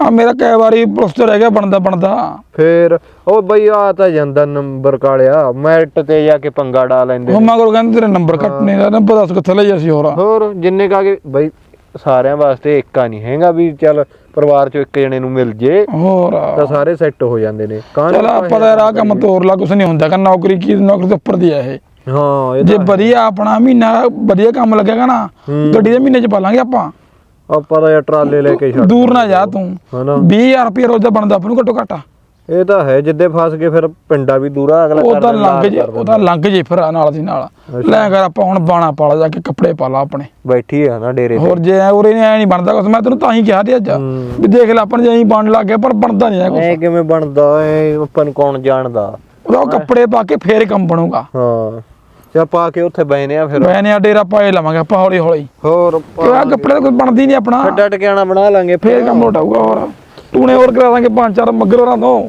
ਆ ਮੇਰਾ ਕਈ ਵਾਰੀ ਪਲੱਸ ਟੂ ਰਹਿ ਗਿਆ ਬਣਦਾ ਬਣਦਾ। ਫੇਰ ਉਹ ਬਈ ਆ ਤਾਂ ਜਾਂਦਾ ਨੰਬਰ ਕਾਲਿਆ ਮੈਰਿਟ ਤੇ ਜਾ ਕੇ ਪੰਗਾ ਡਾ ਲੈਂਦੇ ਨੇ। ਮਗਰ ਕਹਿੰਦੇ ਤੇਰੇ ਨੰਬਰ ਕੱਟ ਨਹੀਂ ਦਾ ਨੰਬਰ ਦੱਸ ਕਿੱਥੇ ਲਈ ਅਸੀਂ ਹੋਰ। ਹੋਰ ਜਿੰਨੇ ਕਾ ਕੇ ਬਈ ਸਾਰਿਆਂ ਵਾਸਤੇ ਇੱਕਾ ਨਹੀਂ ਹੈਗਾ ਵੀ ਚੱਲ ਪਰਿਵਾਰ ਚੋਂ ਇੱਕ ਜਣੇ ਨੂੰ ਮਿਲ ਜੇ ਹੋਰ। ਤਾਂ ਸਾਰੇ ਸੈੱਟ ਹੋ ਜਾਂਦੇ ਨੇ। ਕਾਹਨੂੰ ਚਲ ਆਪਾਂ ਤਾਂ ਰਾਹ ਕੰਮ ਤੋਰ ਲਾ ਕੁਛ ਨਹੀਂ ਹੁੰਦਾ ਕਿ ਨੌਕਰੀ ਕੀ ਨੌਕਰੀ ਤੋਂ ਉੱਪਰ ਦੀ ਆ ਇਹ। ਹਾਂ ਇਹ ਜੇ ਵਧੀਆ ਆਪਣਾ ਮਹੀਨਾ ਵਧੀਆ ਕੰਮ ਲੱਗੇਗਾ ਨਾ ਗੱਡੀ ਦੇ ਮਹੀਨੇ ਚ ਪਾ ਲਾਂਗੇ ਆਪਾਂ। ਆਪਾਂ ਤਾਂ ਯਾਰ ਟਰਾਲੇ ਲੈ ਕੇ ਛੱਡ ਦੂਰ ਨਾ ਜਾ ਤੂੰ। ਹਨਾ? 20000 ਰੁਪਏ ਰੋਜ਼ ਦਾ ਬਣਦਾ ਆਪਾਂ ਨੂੰ ਘੱਟੋ ਘੱਟ। ਇਹ ਤਾਂ ਹੈ ਜਿੱਦੇ ਫਸ ਗਏ ਫਿਰ ਪਿੰਡਾ ਵੀ ਦੂਰਾ ਅਗਲਾ ਉਹ ਤਾਂ ਲੰਘ ਜੇ ਉਹ ਤਾਂ ਲੰਘ ਜੇ ਫਿਰ ਨਾਲ ਦੀ ਨਾਲ। ਲੈ ਕਰ ਆਪਾਂ ਹੁਣ ਬਾਣਾ ਪਾਲਾ ਜਾ ਕੇ ਕੱਪੜੇ ਪਾ ਲਾ ਆਪਣੇ। ਬੈਠੀ ਹੈ ਨਾ ਡੇਰੇ ਤੇ। ਹੋਰ ਜੇ ਐ ਉਰੇ ਐ ਨਹੀਂ ਬਣਦਾ ਕੁਛ ਮੈਂ ਤੈਨੂੰ ਤਾਂ ਹੀ ਕਿਹਾ ਤੇ ਅੱਜ। ਵੀ ਦੇਖ ਲੈ ਆਪਾਂ ਜੇ ਬਣ ਲੱਗ ਗਏ ਪਰ ਬਣਦਾ ਨਹੀਂ ਕੁਛ। ਐ ਕਿਵੇਂ ਬਣਦਾ ਐ ਆਪਾਂ ਨੂੰ ਕੌਣ ਜਾਣਦਾ? ਉਹ ਕੱਪੜੇ ਪਾ ਕੇ ਫੇਰ ਕੰਮ ਬਣੂਗਾ। ਹਾਂ। ਚਾ ਪਾ ਕੇ ਉੱਥੇ ਬੈਨੇ ਆ ਫਿਰ। ਮੈਂ ਨੇ ਆ ਡੇਰਾ ਪਾਏ ਲਵਾਂਗੇ ਆਪਾਂ ਹੌਲੀ ਹੌਲੀ। ਹੋਰ ਕਿਉਂ ਆ ਕੱਪੜੇ ਤਾਂ ਕੋਈ ਬਣਦੀ ਨਹੀਂ ਆਪਣਾ। ਅੱਡਾ ਟਿਕਾਣਾ ਬਣਾ ਲਾਂਗੇ ਫੇਰ ਕੰਮ ਲੋਟਾਊਗਾ ਹੋਰ। ਟੂਣੇ ਹੋਰ ਕਰਾ ਦਾਂਗੇ ਪੰਜ ਚਾਰ ਮੱਗਰ ਹੋਰਾਂ ਤੋਂ